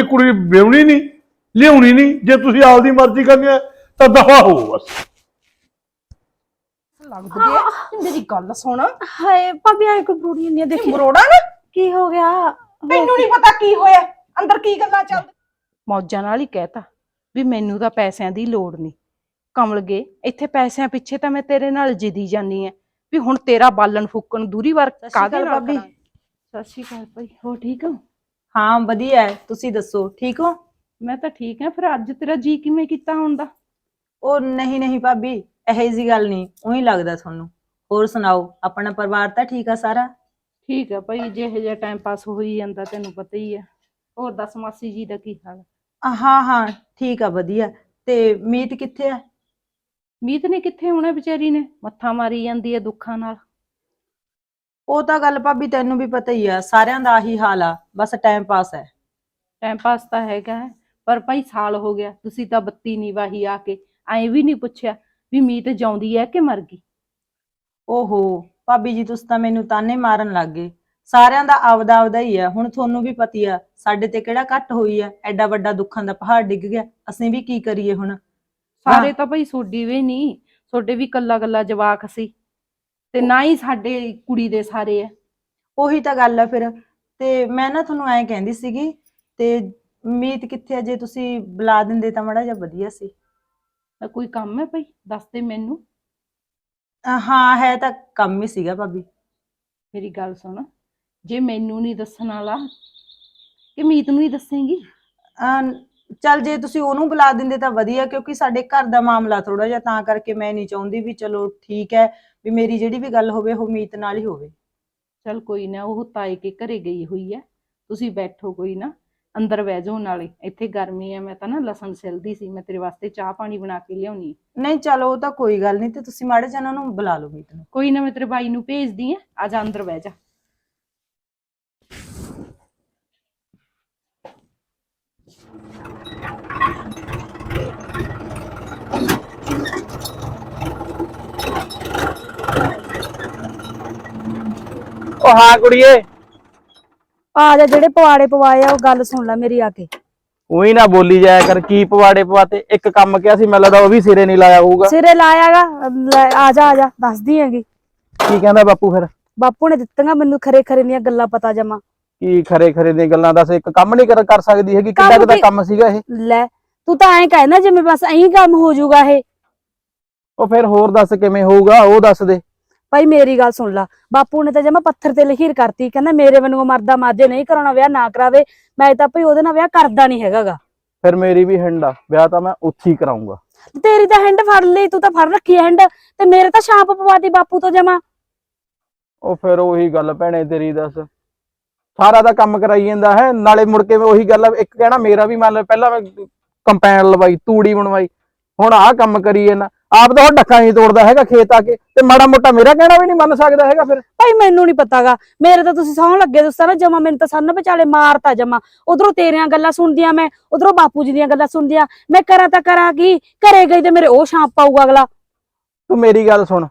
ਮੇਰੀ ਕੁੜੀ ਵਿਆਹਣੀ ਨਹੀਂ ਲਿਆਉਣੀ ਨਹੀਂ ਜੇ ਤੁਸੀਂ ਆਪਦੀ ਮਰਜ਼ੀ ਕਰਨੀ ਹੈ ਤਾਂ ਦਫਾ ਹੋ ਬਸ। ਲੱਗਦੀ ਹੈ ਮੇਰੀ ਗੱਲ ਸੁਣ। ਹਾਏ ਭਾਬੀ ਆਏ ਕੋਈ ਬੁੜੀ ਨਹੀਂ ਦੇਖੀ। ਮਰੋੜਾ ਨਾ? ਕੀ ਹੋ ਗਿਆ? ਮੈਨੂੰ ਨਹੀਂ ਪਤਾ ਕੀ ਹੋਇਆ ਅੰਦਰ ਕੀ ਗੱਲਾਂ ਚੱਲ ਮੌਜਾਂ ਨਾਲ ਹੀ ਕਹਿਤਾ ਵੀ ਮੈਨੂੰ ਤਾਂ ਪੈਸਿਆਂ ਦੀ ਲੋੜ ਨਹੀਂ। ਕਮਲ ਗਏ ਇੱਥੇ ਪੈਸਿਆਂ ਪਿੱਛੇ ਤਾਂ ਮੈਂ ਤੇਰੇ ਨਾਲ ਜਿੱਦੀ ਜਾਨੀ ਐ ਵੀ ਹੁਣ ਤੇਰਾ ਬਾਲਣ ਫੁੱਕਣ ਦੂਰੀ ਵਾਰ ਕਾਹਦੇ ਨਾਲ ਭਾਬੀ। ਸਤਿ ਸ਼੍ਰੀ ਅਕਾਲ ਭਾਈ ਹੋ ਠੀਕ ਹੋ? ਹਾਂ ਵਧੀਆ ਹੈ। ਤੁਸੀਂ ਦੱਸੋ ਠੀਕ ਹੋ? ਮੈਂ ਤਾਂ ਠੀਕ ਹਾਂ ਫਿਰ ਅੱਜ ਤੇਰਾ ਜੀ ਕਿਵੇਂ ਕੀਤਾ ਹੁਣ ਦਾ? ਉਹ ਨਹੀਂ ਨਹੀਂ ਭਾਬੀ ਇਹੋ ਜੀ ਗੱਲ ਨਹੀਂ ਉਹੀ ਲੱਗਦਾ ਤੁਹਾਨੂੰ। ਹੋਰ ਸੁਣਾਓ ਆਪਣਾ ਪਰਿਵਾਰ ਤਾਂ ਠੀਕ ਆ ਸਾਰਾ? ਠੀਕ ਆ ਭਾਈ ਜਿਹੇ ਜਿਹਾ ਟਾਈਮ ਪਾਸ ਹੋਈ ਜਾਂਦਾ ਤੈਨੂੰ ਪਤਾ ਹੀ ਹੈ ਹੋਰ ਦੱਸ ਮਾਸੀ ਜੀ ਦਾ ਕੀ ਹਾਲ? ਅ, ਹਾਂ ਹਾਂ ਠੀਕ ਆ ਵਧੀਆ। ਤੇ ਮੀਤ ਕਿੱਥੇ ਆ? ਮੀਤ ਨੇ ਕਿੱਥੇ ਹੋਣਾ ਵਿਚਾਰੀ ਨੇ? ਮੱਥਾ ਮਾਰੀ ਜਾਂਦੀ ਹੈ ਦੁੱਖਾਂ ਨਾਲ। ਉਹ ਤਾਂ ਗੱਲ ਭਾਬੀ ਤੈਨੂੰ ਵੀ ਪਤਾ ਹੀ ਆ ਸਾਰਿਆਂ ਦਾ ਆਹੀ ਹਾਲ ਆ ਬਸ ਟਾਈਮ ਪਾਸ ਹੈ। ਟਾਈਮ ਪਾਸ ਤਾਂ ਹੈਗਾ ਹੈ, ਪਰ ਭਾਈ ਸਾਲ ਹੋ ਗਿਆ ਤੁਸੀਂ ਤਾਂ ਬੱਤੀ ਨਹੀਂ ਵਾਹੀ ਆ ਕੇ ਐਂ ਵੀ ਨਹੀਂ ਪੁੱਛਿਆ ਵੀ ਮੀਤ ਜਾਉਂਦੀ ਹੈ ਕਿ ਮਰ ਗਈ? ਓਹੋ ਭਾਬੀ ਜੀ ਤੁਸੀਂ ਤਾਂ ਮੈਨੂੰ ਤਾਨੇ ਮਾਰਨ ਲੱਗ ਗਏ। ਸਾਰਿਆਂ ਦਾ ਆਪਦਾ ਆਪਦਾ ਹੀ ਆ ਹੁਣ ਤੁਹਾਨੂੰ ਵੀ ਪਤੀ ਆ ਸਾਡੇ ਤੇ ਕਿਹੜਾ ਘੱਟ ਹੋਈ ਆ ਐਡਾ ਵੱਡਾ ਦੁੱਖਾਂ ਦਾ ਪਹਾੜ ਡਿੱਗ ਗਿਆ ਅਸੀਂ ਵੀ ਕੀ ਕਰੀਏ ਹੁਣ? ਸਾਰੇ ਤਾਂ ਭਾਈ ਸੋਡੀ ਵੀ ਨਹੀਂ ਸੋਡੇ ਵੀ ਕੱਲਾ ਕੱਲਾ ਜਵਾਕ ਸੀ। ਤੇ ਨਾ ਹੀ ਸਾਡੇ ਕੁੜੀ ਦੇ ਸਾਰੇ ਆ। ਉਹੀ ਤਾਂ ਗੱਲ ਆ ਫਿਰ। ਤੇ ਮੈਂ ਨਾ ਤੁਹਾਨੂੰ ਐਂ ਕਹਿੰਦੀ ਸੀਗੀ ਤੇ ਮੀਤ ਕਿੱਥੇ ਆ? ਜੇ ਤੁਸੀਂ ਬੁਲਾ ਦਿੰਦੇ ਤਾਂ ਮੜਾ ਜਿਹਾ ਵਧੀਆ ਸੀ। ਤਾਂ ਕੋਈ ਕੰਮ ਹੈ ਭਾਈ? ਦੱਸ ਦੇ ਮੈਨੂੰ। ਅ, ਹਾਂ ਹੈ ਤਾਂ ਕੰਮ ਹੀ ਸੀਗਾ ਭਾਬੀ। ਮੇਰੀ ਗੱਲ ਸੁਣ। ਜੇ ਮੈਨੂੰ ਨਹੀਂ ਦੱਸਣ ਵਾਲਾ ਕਿ ਮੀਤ ਨੂੰ ਹੀ ਦੱਸੇਂਗੀ? ਅ, ਚੱਲ ਜੇ ਤੁਸੀਂ ਉਹਨੂੰ ਬੁਲਾ ਦਿੰਦੇ ਤਾਂ ਵਧੀਆ ਕਿਉਂਕਿ ਸਾਡੇ ਘਰ ਦਾ ਮਾਮਲਾ ਥੋੜਾ ਜਿਹਾ ਤਾਂ ਕਰਕੇ ਮੈਂ ਨਹੀਂ ਚਾਹੁੰਦੀ ਵੀ ਚਲੋ ਠੀਕ ਹੈ ਵੀ ਮੇਰੀ ਜਿਹੜੀ ਵੀ ਗੱਲ ਹੋਵੇ ਉਹ ਮੀਤ ਨਾਲ ਹੀ ਹੋਵੇ। ਚਲ ਕੋਈ ਨਾ ਉਹ ਤਾਏ ਕੇ ਘਰੇ ਗਈ ਹੋਈ ਹੈ ਤੁਸੀਂ ਬੈਠੋ ਕੋਈ ਨਾ ਅੰਦਰ ਬਹਿ ਜਾਓ ਨਾਲੇ ਇੱਥੇ ਗਰਮੀ ਹੈ ਮੈਂ ਤਾਂ ਨਾ ਲਸਣ ਸਿਲਦੀ ਸੀ ਮੈਂ ਤੇਰੇ ਵਾਸਤੇ ਚਾਹ ਪਾਣੀ ਬਣਾ ਕੇ ਲਿਆਉਣੀ ਨਹੀਂ ਚਲੋ ਉਹ ਤਾਂ ਕੋਈ ਗੱਲ ਨਹੀਂ ਤੇ ਤੁਸੀਂ ਮਾੜੇ ਜਨਾਂ ਉਹਨੂੰ ਬੁਲਾ ਲਓ ਮੀਤ ਨੂੰ। ਕੋਈ ਨਾ ਮੈਂ ਤੇਰੇ ਬਾਈ ਨੂੰ ਭੇਜਦੀ ਆ ਆ ਜਾ ਅੰਦਰ ਬਹਿ ਜਾ। ਉਹ ਹਾਂ ਕੁੜੀਏ। ਆ ਜਾ ਜਿਹੜੇ ਪਵਾੜੇ ਪਵਾਏ ਆ ਉਹ ਗੱਲ ਸੁਣ ਲੈ ਮੇਰੀ ਆ ਕੇ। ਉਹੀ ਨਾ ਬੋਲੀ ਜਾਇਆ ਕਰ ਕੀ ਪਵਾੜੇ ਪਵਾਤੇ। ਇੱਕ ਕੰਮ ਕਿਹਾ ਸੀ ਮੈਨੂੰ ਲੱਗਦਾ ਉਹ ਵੀ ਸਿਰੇ ਨਹੀਂ ਲਾਇਆ ਹੋਊਗਾ। ਸਿਰੇ ਲਾਇਆਗਾ? ਆ ਜਾ ਆ ਜਾ ਦੱਸਦੀ ਹੈਗੀ। ਕੀ ਕਹਿੰਦਾ ਬਾਪੂ ਫਿਰ? ਬਾਪੂ ਨੇ ਦਿੱਤੀਆਂ ਮੈਨੂੰ ਖਰੇ ਖਰੇ ਦੀਆਂ ਗੱਲਾਂ ਪਤਾ ਜਮਾ। ਕੀ ਖਰੇ ਖਰੇ ਦੀਆਂ ਗੱਲਾਂ ਦੱਸ ਇੱਕ ਕੰਮ ਨਹੀਂ ਕਰ ਕਰ ਸਕਦੀ ਹੈਗੀ ਕਿੰਨਾ ਕੰਮ ਕੁ ਦਾ ਕੀ- ਕੰਮ ਸੀਗਾ ਇਹ। ਲੈ ਤੂੰ ਤਾਂ ਐਂ ਕਹਿਣਾ ਜਿਵੇਂ ਬਸ ਐਂ ਕੰਮ ਹੋ ਜਾਊਗਾ ਇਹ। ਉਹ ਫਿਰ ਹੋਰ ਦੱਸ ਕਿਵੇਂ ਹੋਊਗਾ ਉਹ ਦੱਸ ਦੇ। ਭਾਈ ਮੇਰੀ ਗੱਲ ਸੁਣ ਲਾ ਬਾਪੂ ਨੇ ਤਾਂ ਜਮਾ ਪੱਥਰ ਤੇ ਲਖੀਰ ਕਰਤੀ ਕਹਿੰਦਾ ਮੇਰੇ ਵੱਲੋਂ ਮਰਦਾ ਮਾਜੇ ਨਹੀਂ ਕਰਾਉਣਾ ਵਿਆਹ ਨਾ ਕਰਾਵੇ ਮੈਂ ਤਾਂ ਭਈ ਉਹਦੇ ਨਾਲ ਵਿਆਹ ਕਰਦਾ ਨਹੀਂ ਹੈਗਾਗਾ। ਫਿਰ ਮੇਰੀ ਵੀ ਹਿੰਡ ਆ ਵਿਆਹ ਤਾਂ ਮੈਂ ਉੱਥੇ ਹੀ ਕਰਾਉਂਗਾ ਤੇਰੀ ਤਾਂ ਹੈਂਡ ਫੜ ਲਈ ਤੂੰ ਤਾਂ ਫੜ ਰੱਖੀ ਹੈਂਡ ਤੇ ਮੇਰੇ ਤਾਂ ਛਾਪ ਪਵਾਤੀ ਬਾਪੂ ਤੋਂ ਜਮਾ। ਉਹ ਫਿਰ ਉਹੀ ਗੱਲ ਭੈਣੇ ਤੇਰੀ ਦੱਸ। ਸਾਰਾ ਦਾ ਕੰਮ ਕਰਾਈ ਜਾਂਦਾ ਹੈ ਨਾਲੇ ਮੁੜ ਕੇ ਉਹੀ ਗੱਲ ਆ, ਇੱਕ ਕਹਿਣਾ ਮੇਰਾ ਵੀ ਮੰਨ ਲੈ ਪਹਿਲਾਂ ਮੈਂ ਕੰਪੈਨ ਲਵਾਈ ਤੂੜੀ ਬਣਵਾਈ ਹੁਣ ਆਹ ਕੰਮ ਕਰੀ ਜਾਂਦਾ। ਆਪ ਤਾਂ ਉਹ ਡੱਕਾ ਨਹੀਂ ਤੋੜਦਾ ਹੈਗਾ ਖੇਤ ਆ ਕੇ ਤੇ ਮਾੜਾ ਮੋਟਾ ਮੇਰਾ ਕਹਿਣਾ ਵੀ ਨਹੀਂ ਮੰਨ ਸਕਦਾ ਹੈਗਾ ਫਿਰ। ਭਾਈ ਮੈਨੂੰ ਨਹੀਂ ਪਤਾਗਾ। ਮੇਰੇ ਤਾਂ ਤੁਸੀਂ ਸੌਣ ਲੱਗੇ ਤੁਸੀਂ ਨਾ ਜਮਾ ਮੈਨੂੰ ਤਾਂ ਸੰਨ ਵਿਚਾਲੇ ਮਾਰਤਾ ਜਮਾ। ਉਧਰੋਂ ਤੇਰੀਆਂ ਗੱਲਾਂ ਸੁਣਦੀਆਂ ਮੈਂ ਉਧਰੋਂ ਬਾਪੂ ਜੀ ਦੀਆਂ ਗੱਲਾਂ ਸੁਣਦੀਆਂ। ਮੈਂ ਕਰਾਂ ਤਾਂ ਕਰਾਂ ਕੀ? ਘਰੇ ਗਈ ਤੇ ਮੇਰੇ ਉਹ ਛਾਪ ਪਾਊਗਾ ਅਗਲਾ। ਤੂੰ ਮੇਰੀ ਗੱਲ ਸੁਣ।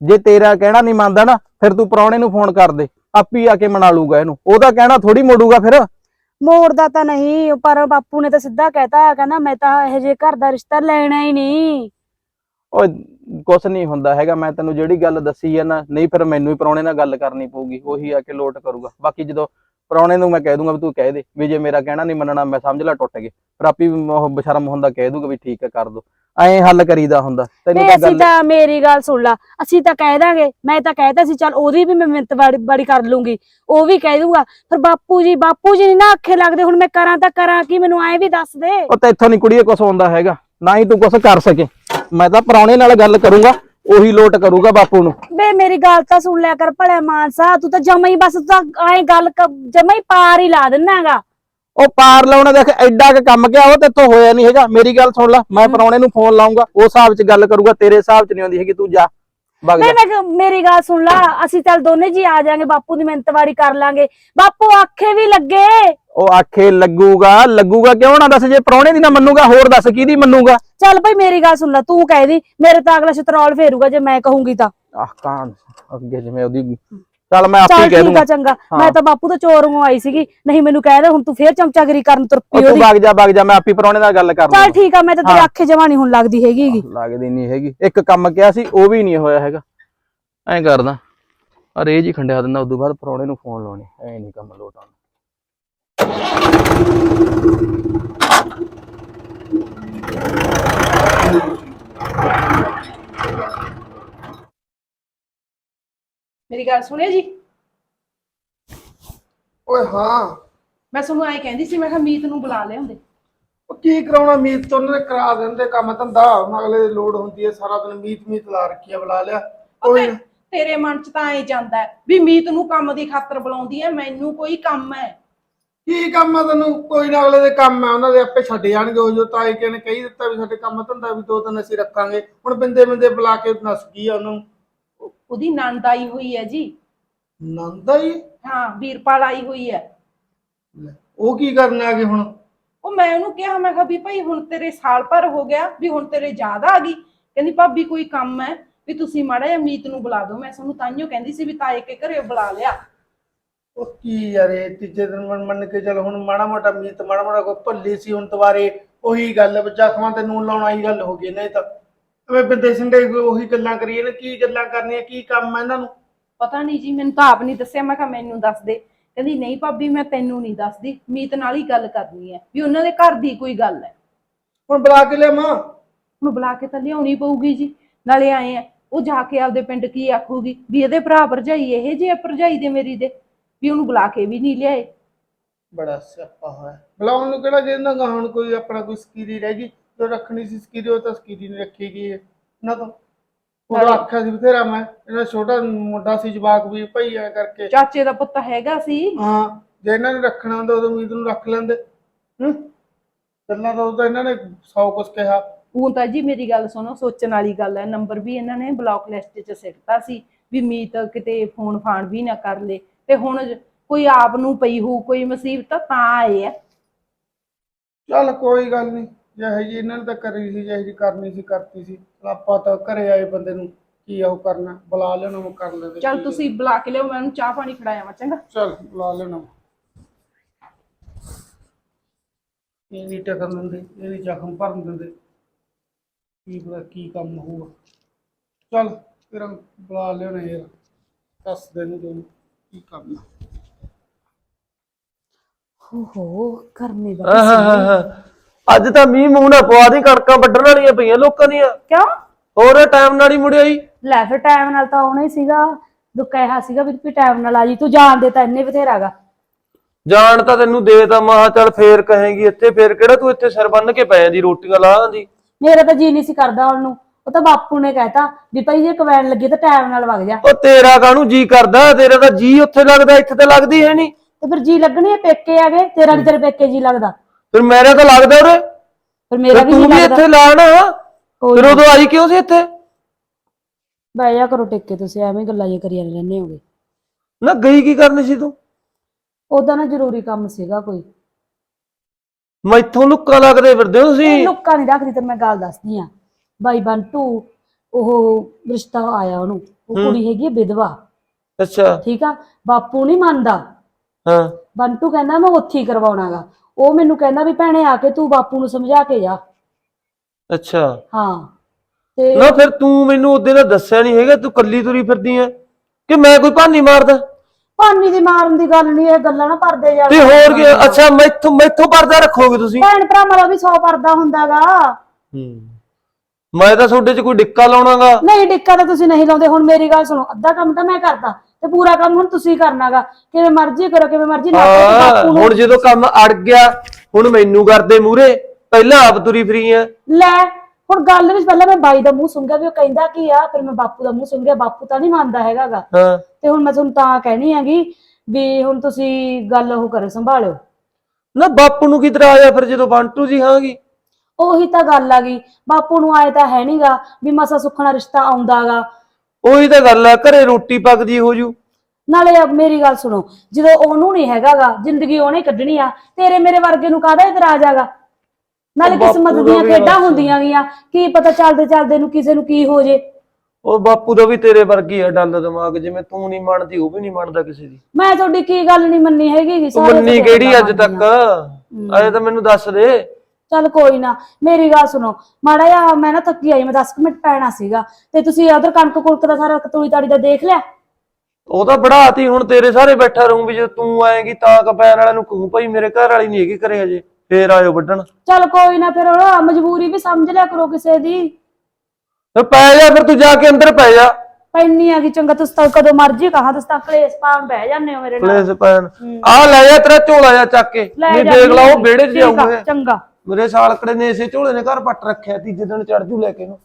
ਜੇ ਤੇਰਾ ਕਹਿਣਾ ਨਹੀਂ ਮੰਨਦਾ ਨਾ ਫਿਰ ਤੂੰ ਪ੍ਰਾਹੁਣੇ ਨੂੰ ਫੋਨ ਕਰ ਦੇ। ਆਪੀ ਆ ਕੇ ਮਨਾ ਲੂਗਾ ਇਹਨੂੰ। ਉਹਦਾ ਕਹਿਣਾ ਥੋੜੀ ਮੋੜੂਗਾ ਫਿਰ। ਮੋੜਦਾ ਤਾਂ ਨਹੀਂ ਪਰ ਬਾਪੂ ਨੇ ਤਾਂ ਸਿੱਧਾ ਕਹਿਤਾ ਕਹਿੰਦਾ ਮੈਂ ਤਾਂ ਇਹੋ ਜਿਹੇ ਘਰ ਦਾ ਰਿਸ਼ਤਾ ਲੈਣਾ ਹੀ ਨਹੀਂ। ਉਹ ਕੁਛ ਨਹੀਂ ਹੁੰਦਾ ਹੈਗਾ ਮੈਂ ਤੈਨੂੰ ਜਿਹੜੀ ਗੱਲ ਦੱਸੀ ਹੈ ਨਾ ਨਹੀਂ ਫਿਰ ਮੈਨੂੰ ਹੀ ਪ੍ਰਾਹੁਣੇ ਨਾਲ ਗੱਲ ਕਰਨੀ ਪਊਗੀ ਉਹੀ ਆ ਕੇ ਲੋਟ ਕਰੂਗਾ। ਬਾਕੀ ਜਦੋਂ ਪ੍ਰਾਹੁਣੇ ਨੂੰ ਮੈਂ ਕਹਿ ਦੂੰਗਾ ਵੀ ਤੂੰ ਕਹਿ ਦੇ ਵੀ ਜੇ ਮੇਰਾ ਕਹਿਣਾ ਨਹੀਂ ਮੰਨਣਾ ਮੈਂ ਸਮਝ ਲਾ ਟੁੱਟ ਗਏ। ਫਿਰ ਆਪੀ ਉਹ ਬਸ਼ਰਮ ਹੁੰਦਾ ਕਹਿ ਦੂਗਾ ਵੀ ਠੀਕ ਹੈ ਕਰ ਦੋ। ਐਂ ਹੱਲ ਕਰੀਦਾ ਹੁੰਦਾ ਤੈਨੂੰ ਤੇ ਤਾਂ ਅਸੀਂ ਗੱਲ ਤਾਂ ਮੇਰੀ ਗੱਲ ਸੁਣ ਲਾ ਅਸੀਂ ਤਾਂ ਕਹਿ ਦਾਂਗੇ ਮੈਂ ਤਾਂ ਕਹਿਤਾ ਸੀ ਚੱਲ ਉਹਦੀ ਵੀ ਮੈਂ ਮਿੰਤ ਬਾੜੀ ਬਾੜੀ ਕਰ ਲੂੰਗੀ ਉਹ ਵੀ ਕਹਿ ਦੂਗਾ। ਪਰ ਬਾਪੂ ਜੀ ਬਾਪੂ ਜੀ ਨਹੀਂ ਨਾ ਅੱਖੇ ਲੱਗਦੇ ਹੁਣ ਮੈਂ ਕਰਾਂ ਤਾਂ ਕਰਾਂ ਕੀ ਮੈਨੂੰ ਐਂ ਵੀ ਦੱਸ ਦੇ? ਉਹ ਤੈਥੋਂ ਨਹੀਂ ਕੁੜੀਏ ਕੁਛ ਹੁੰਦਾ ਹੈਗਾ ਨਾ ਹੀ ਤੂੰ ਕੁਛ ਕਰ ਸਕੇ। ਮੈਂ ਤਾਂ ਪ੍ਰਾਹੁਣੇ ਨਾਲ ਗੱਲ ਕਰੂੰਗਾ ਉਹੀ ਲੋਟ ਕਰੂਗਾ ਬਾਪੂ ਨੂੰ। ਬੇ ਮੇਰੀ ਗੱਲ ਤਾਂ ਸੁਣ ਲਿਆ ਕਰ ਭਲੇ ਮਾਨਸਾ ਤੂੰ ਤਾਂ ਜਮਾ ਹੀ ਬਸ ਤੂੰ ਐਂ ਗੱਲ ਜਮਾ ਹੀ ਪਾਰ ਹੀ ਲਾ ਦਿੰਨਾਗਾ ਉਹ ਪਾਰ ਲਾਉਣਾ ਦੇਖ ਐਡਾ ਕ ਕੰਮ ਕਿਹਾ ਉਹ ਤੇਥੋਂ ਹੋਇਆ ਨਹੀਂ ਹੈਗਾ। ਮੇਰੀ ਗੱਲ ਸੁਣ ਲੈ ਮੈਂ ਪ੍ਰਾਹੁਣੇ ਨੂੰ ਫੋਨ ਲਾਉਂਗਾ ਉਸ ਹਿਸਾਬ 'ਚ ਗੱਲ ਕਰੂਗਾ ਤੇਰੇ ਹਿਸਾਬ 'ਚ ਨਹੀਂ ਆਉਂਦੀ ਹੈਗੀ ਤੂੰ ਜਾ। ਵਗ ਜਾ ਨਹੀਂ ਮੈਂ ਕਿਹਾ, ਮੇਰੀ ਗੱਲ ਸੁਣ ਲਾ ਅਸੀਂ ਚੱਲ ਦੋਨੇ ਜੀ ਆ ਜਾਾਂਗੇ ਬਾਪੂ ਦੀ ਮਿੰਤਵਾੜੀ ਕਰ ਲਾਂਗੇ। ਬਾਪੂ ਆਖੇ ਵੀ ਲੱਗੇ। ਉਹ ਆਖੇ ਲੱਗੂਗਾ ਲੱਗੂਗਾ ਕਿਉਂ ਨਾ ਦੱਸ ਜੇ ਪ੍ਰਾਹੁਣੇ ਦੀ ਨਾ ਮੰਨੂਗਾ ਹੋਰ ਦੱਸ ਕਿਹਦੀ ਮੰਨੂਗਾ? ਚੱਲ ਭਾਈ ਮੇਰੀ ਗੱਲ ਸੁਣ ਲੈ ਤੂੰ ਕਹਿ ਦੀ ਮੇਰੇ ਤਾਂ ਅਗਲਾ ਸ਼ਤਰੌਲ ਫੇਰੂਗਾ ਜੇ ਮੈਂ ਕਹੂੰਗੀ ਤਾਂ। ਆਹ ਕਾਂ ਅੱਗੇ ਜਿਵੇਂ ਉਹਦੀ ਚੱਲ ਮੈਂ ਆਪੇ ਚੱਲ ਕਹਿ ਠੀਕ ਦੂੰਗਾ। ਚੰਗਾ। ਮੈਂ ਤਾਂ ਬਾਪੂ ਤੋਂ ਚੋਰ ਨੂੰ ਆਈ ਸੀਗੀ। ਨਹੀਂ ਮੈਨੂੰ ਕਹਿ ਦੇ ਹੁਣ ਤੂੰ ਫੇਰ ਚਮਚਾਗਰੀ ਕਰਨ ਤੁਰ ਪਈ ਤੂੰ ਉਹਦੀ। ਵਗ ਜਾ ਵਗ ਜਾ ਮੈਂ ਆਪੇ ਪਰੌਣੇ ਨਾਲ ਗੱਲ ਕਰ ਚੱਲ ਲੂੰਗਾ। ਠੀਕ ਆ ਮੈਂ ਤਾਂ ਤੇਰੇ। ਅੱਖੇ ਜਮਾ ਨਹੀਂ ਹੁਣ ਲੱਗਦੀ ਹੈਗੀ ਗੀ। ਲੱਗਦੀ ਨਹੀਂ ਹੈਗੀ। ਇੱਕ ਕੰਮ ਕਿਹਾ ਸੀ ਉਹ ਵੀ ਨਹੀਂ ਹੋਇਆ ਹੈਗਾ। ਐਂ ਕਰਦਾ। ਅਰੇ ਜੀ ਖੰਡਿਆ ਦਿੰਦਾ ਉਦੋਂ ਬਾਅਦ ਪਰੌਣੇ ਨੂੰ ਫੋਨ ਲਾਉਣੇ। ਐ ਨਹੀਂ ਕੰਮ ਲੋਟ ਮੇਰੀ ਗੱਲ ਸੁਣਿਓ ਜੀ। ਓਏ ਹਾਂ। ਮੈਂ ਤੁਹਾਨੂੰ ਆਏ ਕਹਿੰਦੀ ਸੀ ਮੈਂ ਕਿਹਾ ਮੀਤ ਨੂੰ ਬੁਲਾ ਲਿਆਉਂਦੇ। ਉਹ ਕੀ ਕਰਾਉਣਾ ਮੀਤ ਤੋਂ? ਉਹਨਾਂ ਨੇ ਕਰਾ ਦਿੰਦੇ ਕੰਮ ਧੰਦਾ ਅਗਲੇ ਦੀ ਲੋੜ ਹੁੰਦੀ ਹੈ ਸਾਰਾ ਦਿਨ ਮੀਤ ਮੀਤ ਲਾ ਰੱਖੀ ਆ ਬੁਲਾ ਲਿਆ। ਕੋਈ ਨਾ। ਤੇਰੇ ਮਨ 'ਚ ਤਾਂ ਐ ਜਾਂਦਾ ਹੈ ਵੀ ਮੀਤ ਨੂੰ ਕੰਮ ਦੀ ਖਾਤਰ ਬੁਲਾਉਂਦੀ ਐ ਮੈਨੂੰ ਕੋਈ ਕੰਮ ਹੈ। ਕੀ ਕੰਮ ਆ ਤੈਨੂੰ? ਕੋਈ ਨਾ ਅਗਲੇ ਦੇ ਕੰਮ ਆ ਉਹਨਾਂ ਦੇ ਆਪੇ ਛੱਡ ਜਾਣਗੇ ਉਹ ਜੋ ਤਾਏ ਕੇ ਨੇ ਕਹੀ ਦਿੱਤਾ ਵੀ ਸਾਡੇ ਕੰਮ ਧੰਦਾ ਵੀ ਦੋ ਦਿਨ ਅਸੀਂ ਰੱਖਾਂਗੇ। ਹੁਣ ਬਿੰਦੇ ਬਿੰਦੇ ਬੁਲਾ ਕੇ ਨਸ ਗਈ ਆ ਉਹਨੂੰ। ਉਹ- ਉਹਦੀ ਨੰਦ ਆਈ ਹੋਈ ਹੈ ਜੀ। ਨੰਦਾ ਹੀ ਹਾਂ ਵੀਰਪਾਲ ਆਈ ਹੋਈ ਹੈ। ਉਹ ਕੀ ਕਰਨ ਆ ਗਏ ਹੁਣ? ਉਹ ਮੈਂ ਉਹਨੂੰ ਕਿਹਾ ਮੈਂ ਕਿਹਾ ਵੀ ਭਾਈ ਹੁਣ ਤੇਰੇ ਸਾਲ ਭਰ ਹੋ ਗਿਆ ਵੀ ਹੁਣ ਤੇਰੇ ਯਾਦ ਆ ਗਈ। ਕਹਿੰਦੀ ਭਾਬੀ ਕੋਈ ਕੰਮ ਹੈ ਵੀ ਤੁਸੀਂ ਮਾੜਾ ਜਿਹਾ ਮੀਤ ਨੂੰ ਬੁਲਾ ਦਿਓ। ਮੈਂ ਤੁਹਾਨੂੰ ਤਾਈਓ ਕਹਿੰਦੀ ਸੀ ਵੀ ਤਾਏ ਕੇ ਘਰੇ ਬੁਲਾ ਲਿਆ। ਉਹ ਕੀ ਯਾਰ ਇਹ ਤੀਜੇ ਦਿਨ ਮੰਨ ਮੰਨ ਕੇ ਚੱਲ ਹੁਣ ਮਾੜਾ ਮੋਟਾ ਮੀਤ ਮਾੜਾ ਮੋਟਾ ਕੋਈ ਭੱਲੀ ਸੀ ਹੁਣ ਦੁਬਾਰੇ। ਉਹੀ ਗੱਲ ਬੱਚਾ ਖਵਾਂ ਤੇ ਨੂਨ ਲਾਉਣਾ ਹੀ ਗੱਲ ਹੋ ਗਈ ਨਹੀਂ ਤਾਂ ਐਵੇਂ ਬਿੰਦੇ ਸਿੰਡੇ ਉਹੀ ਗੱਲਾਂ ਕਰੀਏ ਨੇ ਕੀ ਗੱਲਾਂ ਕਰਨੀਆਂ ਕੀ ਕੰਮ ਆ ਇਹਨਾਂ ਨੂੰ? ਪਤਾ ਨਹੀਂ ਜੀ ਮੈਨੂੰ ਤਾਂ ਆਪ ਨਹੀਂ ਦੱਸਿਆ ਮੈਂ ਕਿਹਾ ਮੈਨੂੰ ਦੱਸ ਦੇ। ਕਹਿੰਦੀ ਨਹੀਂ ਭਾਬੀ ਮੈਂ ਤੈਨੂੰ ਨਹੀਂ ਦੱਸਦੀ ਮੀਤ ਨਾਲ ਹੀ ਗੱਲ ਕਰਨੀ ਹੈ ਵੀ ਉਹਨਾਂ ਦੇ ਘਰ ਦੀ ਕੋਈ ਗੱਲ ਹੈ। ਹੁਣ ਬੁਲਾ ਕੇ ਲਿਆ ਮਾਂ ਹੁਣ ਬੁਲਾ ਕੇ ਤਾਂ ਲਿਆਉਣੀ ਪਊਗੀ ਜੀ ਨਾਲੇ ਆਏ ਆ ਉਹ ਜਾ ਕੇ ਆਪਦੇ ਪਿੰਡ ਕੀ ਆਖੂਗੀ ਵੀ ਇਹਦੇ ਭਰਾ ਭਰਜਾਈ ਇਹ ਜੇ ਭਰਜਾਈ ਦੇ ਮੇਰੀ ਦੇ ਵੀ ਉਹਨੂੰ ਬੁਲਾ ਕੇ ਵੀ ਨਹੀਂ ਲਿਆਏ। ਬੜਾ ਸਿਆਪਾ ਹੋਇਆ। ਬੁਲਾਉਣ ਨੂੰ ਕਿਹੜਾ ਜੇ ਨਾ ਹੁਣ ਕੋਈ ਆਪਣਾ ਕੋਈ ਸਕੀਰੀ ਰਹਿ ਗਈ ਜੋ ਰੱਖਣੀ ਸੀ ਸਕੀਰੀ ਉਹ ਤਾਂ ਸਕੀਰੀ ਨਹੀਂ ਰੱਖੀ ਗਈ ਹੈ। ਨਾ ਤਾਂ ਉਹਦਾ ਆਖਿਆ ਸੀ ਬਥੇਰਾ ਮੈਂ ਇਹਨਾਂ ਛੋਟਾ ਮੁੰਡਾ ਸੀ ਜਵਾਕ ਵੀ ਭਈ ਐ ਕਰਕੇ। ਚਾਚੇ ਦਾ ਪੁੱਤ ਹੈਗਾ ਸੀ। ਹਾਂ ਜੇ ਇਹਨਾਂ ਨੇ ਰੱਖਣਾ ਹੁੰਦਾ ਉਦੋਂ ਉਮੀਦ ਨੂੰ ਰੱਖ ਲੈਂਦੇ। ਹੂੰ। ਗੱਲਾਂ ਤਾਂ ਉਹ ਤਾਂ ਇਹਨਾਂ ਨੇ ਸੌ ਕੁਛ ਕਿਹਾ। ਹੁਣ ਤਾਂ ਜੀ ਮੇਰੀ ਗੱਲ ਸੁਣੋ ਸੋਚਣ ਵਾਲੀ ਗੱਲ ਹੈ। ਨੰਬਰ ਵੀ ਇਹਨਾਂ ਨੇ ਬਲੌਕ ਲਿਸਟ 'ਚ ਸਿੱਟਤਾ ਸੀ ਵੀ ਮੀਤ ਕਿਤੇ ਫੋਨ ਫਾਨ ਵੀ ਨਾ ਕਰ ਲੇ। ਤੇ ਹੁਣ ਕੋਈ ਆਪ ਨੂੰ ਪਈ ਹੋ ਕੋਈ ਮੁਸੀਬਤ ਤਾਂ ਆਏ ਆ। ਚੱਲ ਕੋਈ ਗੱਲ ਨਹੀਂ ਜਿਹੇ ਜੀ ਇਹਨਾਂ ਨੇ ਤਾਂ ਕਰੀ ਸੀ ਜਿਹੇ ਜੀ ਕਰਨੀ ਸੀ ਕਰਤੀ ਸੀ। ਚੱਲ ਆਪਾਂ ਤਾਂ ਘਰੇ ਆਏ ਬੰਦੇ ਨੂੰ ਕੀ ਉਹ ਕਰਨਾ ਬੁਲਾ ਲੈਣਾ ਉਹ ਕਰ ਲੈਂਦੇ ਚਲ ਤੁਸੀਂ ਬੁਲਾ ਕੇ ਲਿਓ ਮੈਂ ਉਹਨੂੰ ਚਾਹ ਪਾਣੀ ਫੜਾਇਆ ਵਾ ਚੰਗਾ? ਚੱਲ ਬੁਲਾ ਲੈਣਾ ਇਹ ਨਹੀਂ ਟਕਰ ਦਿੰਦੇ ਇਹ ਨਹੀਂ ਜ਼ਖਮ ਭਰਨ ਦਿੰਦੇ। ਕੀ ਪਤਾ ਕੀ ਕੰਮ ਹੋਊਗਾ। ਚੱਲ ਤੇਰਾ ਬੁਲਾ ਲੈਣਾ ਯਾਰ। ਦੱਸ ਦੇ ਨੂੰ ਤੈਨੂੰ ਕੀ ਕਰਨਾ। ਓਹੋ ਕਰਮੀ ਦਾ ਆਹਾਹਾਹਾ। ਅੱਜ ਤਾਂ ਮੀਂਹ ਮੂੰਹ ਨਾ ਪਵਾ ਦੀ ਕਣਕਾਂ ਵੱਢਣ ਵਾਲੀਆਂ ਪਈਆਂ ਲੋਕਾਂ ਦੀਆਂ। ਕਿਉਂ? ਹੋਰ ਟਾਈਮ ਨਾਲ ਹੀ ਮੁੜਿਆ ਹੀ ਲੈ ਫਿਰ ਟਾਈਮ ਨਾਲ ਤਾਂ ਆਉਣਾ ਹੀ ਸੀਗਾ। ਤੂੰ ਕਿਹਾ ਸੀਗਾ ਵੀ ਵੀ ਟਾਈਮ ਨਾਲ ਆ ਜੀ ਤੂੰ ਜਾਣਦੇ ਤਾਂ ਇੰਨੇ ਬਥੇਰਾਗਾ ਜਾਣ ਤਾਂ ਤੈਨੂੰ ਦੇ ਤਾਂ ਮਹਾ ਚੱਲ ਫੇਰ ਕਹੇਗੀ ਇੱਥੇ ਫੇਰ ਕਿਹੜਾ ਤੂੰ ਇੱਥੇ ਸਿਰ ਬੰਨ ਕੇ ਪੈ ਜਾਂਦੀ ਰੋਟੀਆਂ ਲਾਹ ਦੀ ਮੇਰਾ ਤਾਂ ਜੀ ਨਹੀਂ ਸੀ ਕਰਦਾ ਉਹਨੂੰ। ਉਹ ਤਾਂ ਬਾਪੂ ਨੇ ਕਹਿਤਾ ਵੀ ਭਾਈ ਜੇ ਕਵੈਣ ਲੱਗੀ ਤਾਂ ਟਾਈਮ ਨਾਲ ਵਗ ਜਾ। ਉਹ ਤੇਰਾ ਕਾਹਨੂੰ ਜੀ ਕਰਦਾ? ਤੇਰਾ ਤਾਂ ਜੀ ਉੱਥੇ ਲੱਗਦਾ ਇੱਥੇ ਤਾਂ ਲੱਗਦੀ ਹੈ ਨਹੀਂ। ਤੇ ਫਿਰ ਜੀ ਲੱਗਣੀ ਹੈ ਪੇਕੇ ਆ ਗਏ? ਤੇਰਾ ਤੇਰੇ ਪੇਕੇ ਜੀ ਲੱਗਦਾ। ਫਿਰ ਮੇਰਾ ਤਾਂ ਲੱਗਦਾ ਉਰੇ। ਫਿਰ ਮੇਰਾ ਫਿਰ ਵੀ ਤੂੰ ਜੀ ਵੀ ਲੱਗਦਾ? ਇੱਥੇ ਲਾਣਾ ਕੋਈ ਫਿਰ ਉਦੋਂ ਆਈ ਕਿਉਂ ਸੀ ਇੱਥੇ? ਬਹਿ ਜਾ ਕਰੋ ਟਿੱਕੇ ਤੁਸੀਂ ਐਵੇਂ ਗੱਲਾਂ ਜੇ ਕਰੀ ਜਾਂਦੇ ਰਹਿੰਦੇ ਹੋਗੇ। ਨਾ ਗਈ ਕੀ ਕਰਨੀ ਸੀ ਤੂੰ? ਉਹਦਾ ਨਾ ਜ਼ਰੂਰੀ ਕੰਮ ਸੀਗਾ ਕੋਈ। ਮੈਥੋਂ ਲੁੱਕਾ ਲੱਗਦੇ ਫਿਰਦੇ ਹੋ ਇਹ ਤੁਸੀਂ ਲੁੱਕਾ ਨਹੀਂ ਰੱਖਦੀ ਤੇ ਮੈਂ ਗੱਲ ਦੱਸਦੀ ਆ ਬਾਈ ਬੰਟੂ ਉਹ ਰਿਸ਼ਤਾ ਆਇਆ ਉਹਨੂੰ। ਉਹ। ਕੁੜੀ ਹੈਗੀ ਆ ਵਿਧਵਾ। ਅੱਛਾ। ਠੀਕ ਆ? ਬਾਪੂ ਨਹੀਂ ਮੰਨਦਾ। ਹਾਂ। ਬੰਟੂ ਕਹਿੰਦਾ ਮੈਂ ਉੱਥੇ ਹੀ ਕਰਵਾਉਣਾਗਾ। ਉਹ ਮੈਨੂੰ ਕਹਿੰਦਾ ਵੀ ਭੈਣੇ ਆ ਕੇ ਤੂੰ ਬਾਪੂ ਨੂੰ ਸਮਝਾ ਕੇ ਜਾ। ਅੱਛਾ। ਹਾਂ। ਤੇ ਨਾ ਫਿਰ ਤੂੰ ਮੈਨੂੰ ਉਹਦੇ ਦਾ ਦੱਸਿਆ ਨਹੀਂ ਹੈਗਾ ਤੂੰ ਕੱਲੀ ਤੁਰੀ ਫਿਰਦੀ ਐ। ਕਿ ਮੈਂ ਕੋਈ ਭਾਨੀ ਮਾਰਦਾ? ਭਾਨੀ ਦੀ ਮਾਰਨ ਦੀ ਗੱਲ ਨਹੀਂ ਇਹ ਗੱਲਾਂ ਨਾ ਪਰਦੇ ਜਾ ਤੇ ਹੋਰ ਕੀ ਅੱਛਾ ਮੈਥੋਂ ਮੈਥੋਂ ਪਰਦਾ ਰੱਖੋਗੇ ਤੁਸੀਂ? ਭੈਣ ਭਰਾਵਾਂ ਦਾ ਵੀ ਸੌ ਪਰਦਾ ਹੁੰਦਾਗਾ। ਹੂੰ। ਮੈਂ ਤਾਂ ਤੁਹਾਡੇ 'ਚ ਕੋਈ ਡਿੱਕਾ ਲਾਉਣਾਗਾ। ਨਹੀਂ ਡਿੱਕਾ ਤਾਂ ਤੁਸੀਂ ਨਹੀਂ ਲਾਉਂਦੇ। ਹੁਣ ਮੇਰੀ ਗੱਲ ਸੁਣੋ ਅੱਧਾ ਕੰਮ ਤਾਂ ਮੈਂ ਕਰਦਾ। ਤੇ ਪੂਰਾ ਕੰਮ ਹੁਣ ਤੁਸੀਂ ਕਰਨਾਗਾ। ਕਿਵੇਂ ਮਰਜ਼ੀ ਕਰੋ ਕਿਵੇਂ ਮਰਜ਼ੀ ਨਾ ਕਰੋ ਤੇ ਹਾਂ ਬਾਪੂ ਨੂੰ ਹੁਣ ਜਦੋਂ ਕੰਮ ਅੜ ਗਿਆ ਹੁਣ ਮੈਨੂੰ ਕਰਦੇ ਮੂਰੇ ਪਹਿਲਾਂ ਆਪ ਤੁਰੀ ਫਰੀ ਐ ਲੈ ਹੁਣ ਗੱਲ ਵਿੱਚ ਪਹਿਲਾਂ ਮੈਂ ਬਾਈ ਦਾ ਮੂੰਹ ਸੁੰਘਿਆ ਵੀ ਉਹ ਕਹਿੰਦਾ ਕੀ ਆ ਫਿਰ ਮੈਂ ਬਾਪੂ ਦਾ ਮੂੰਹ ਸੁੰਘਿਆ ਬਾਪੂ ਤਾਂ ਨਹੀਂ ਮੰਨਦਾ ਹੈਗਾਗਾ। ਹਾਂ। ਤੇ ਹੁਣ ਮੈਂ ਤੁਹਾਨੂੰ ਤਾਂ ਕਹਿਣੀ ਹੈਗੀ ਵੀ ਹੁਣ ਤੁਸੀਂ ਗੱਲ ਉਹ ਕਰੋ ਸੰਭਾਲਿਓ। ਨਾ ਬਾਪੂ ਨੂੰ ਕੀ ਤਰ੍ਹਾਂ ਆਇਆ ਫਿਰ ਜਦੋਂ ਬੰਟੂ ਜੀ ਹਾਂਗੀ ਉਹੀ ਤਾਂ ਗੱਲ ਆ ਗਈ। ਬਾਪੂ ਨੂੰ ਆਏ ਤਾਂ ਹੈ ਨਹੀਂਗਾ ਵੀ ਮਸਾ ਸੁੱਖਣਾ ਰਿਸ਼ਤਾ ਆਉਂਦਾਗਾ ਉਹੀ ਤਾਂ ਗੱਲ ਐ ਘਰੇ ਰੋਟੀ ਪੱਕਦੀ ਹੋ ਜੂ। ਨਾਲੇ ਅਬ ਮੇਰੀ ਗੱਲ ਸੁਣੋ ਜਦੋਂ ਉਹਨੂੰ ਨਹੀਂ ਹੈਗਾਗਾ ਜ਼ਿੰਦਗੀ ਉਹਨੇ ਕੱਢਣੀ ਆ ਤੇਰੇ ਮੇਰੇ ਵਰਗੇ ਨੂੰ ਕਾਹਦਾ ਇਤਰਾਜ਼ ਆਗਾ ਨਾਲੇ ਬਾਪੂ ਕਿਸਮਤ ਦਾ ਦੀਆਂ ਵੀ ਖੇਡਾਂ। ਹੁੰਦੀਆਂ ਗੀਆਂ ਕੀ ਪਤਾ ਚੱਲਦੇ ਚੱਲਦੇ ਨੂੰ ਕਿਸੇ ਨੂੰ ਕੀ ਹੋ ਜੇ। ਉਹ ਬਾਪੂ ਦਾ ਵੀ ਤੇਰੇ ਵਰਗੀ ਆ ਡੱਲ ਦਿਮਾਗ ਜਿਵੇਂ ਤੂੰ ਨਹੀਂ ਮੰਨਦੀ ਉਹ ਵੀ ਨਹੀਂ ਮੰਨਦਾ ਕਿਸੇ ਦੀ। ਮੈਂ ਤੁਹਾਡੀ ਕੀ ਗੱਲ ਨਹੀਂ ਮੰਨੀ ਹੈਗੀ ਗੀ, ਤੂੰ ਸਾਰੇ ਮੰਨੀ ਕਿਹੜੀ ਅੱਜ ਤੱਕ। ਅਜੇ ਤਾਂ ਮੈਨੂੰ ਦੱਸ ਦੇ। ਚੱਲ ਕੋਈ ਨਾ ਮੇਰੀ ਗੱਲ ਸੁਣੋ। ਮਾੜਾ ਜਿਹਾ ਮੈਂ ਨਾ ਥੱਕੀ ਆਈ ਮੈਂ 10 ਮਿੰਟ ਪੈਣਾ ਸੀਗਾ। ਤੇ ਤੁਸੀਂ ਉਧਰ ਕਣਕ ਕੁਲਕ ਦਾ ਸਾਰਾ ਤੂੜੀ ਤਾੜੀ ਦਾ ਦੇਖ ਲਿਆ? ਉਹ ਤਾਂ ਬੜਾਤੀ ਹੁਣ ਤੇਰੇ ਸਾਰੇ ਬੈਠਾ ਰਹੂੰ ਵੀ ਜੇ ਤੂੰ ਆਏਗੀ ਤਾਂ ਕਪੈਨ ਵਾਲਿਆਂ ਨੂੰ ਕਹੂੰ ਭਾਈ ਮੇਰੇ ਘਰ ਵਾਲੀ ਨਹੀਂ ਹੈਗੀ ਘਰੇ ਹਜੇ ਫੇਰ ਆਇਓ ਵੱਢਣ। ਚੱਲ ਕੋਈ ਨਾ ਫਿਰ ਉਹ ਮਜਬੂਰੀ ਵੀ ਸਮਝ ਲਿਆ ਕਰੋ ਕਿਸੇ ਦੀ। ਫਿਰ ਪੈ ਜਾ ਫਿਰ ਤੂੰ ਜਾ ਕੇ ਅੰਦਰ ਪੈ ਜਾ। ਪੈਣੀ ਆ ਕਿ ਚੰਗਾ ਤੁਸੀਂ ਤਾਂ ਕਦੋਂ ਮਰਜ਼ੀ ਕਹਾ ਤੁਸੀਂ ਤਾਂ ਕਲੇਸ਼ ਪਾਉਣ ਬਹਿ ਜਾਂਦੇ ਹੋ ਮੇਰੇ ਨਾਲ। ਪਲੇਸ ਪੈਨ ਆ ਲੈ ਜਾ ਤੇਰਾ ਝੋਲਾ ਜਾ ਚੱਕ ਕੇ। ਲੈ ਨਹੀਂ ਦੇਖ ਲਾ ਉਹ। ਵਿਹੜੇ 'ਚ ਜਾਊਗੇ। ਚੰਗਾ। ਮੇਰੇ ਸਾਲਕੜੇ ਨੇ ਇਸੇ ਝੋਲੇ ਨੇ ਘਰ ਪੱਟ ਰੱਖਿਆ ਤੀਜੇ ਦਿਨ ਚੜ ਜੂ ਲੈ ਕੇ ਨੂੰ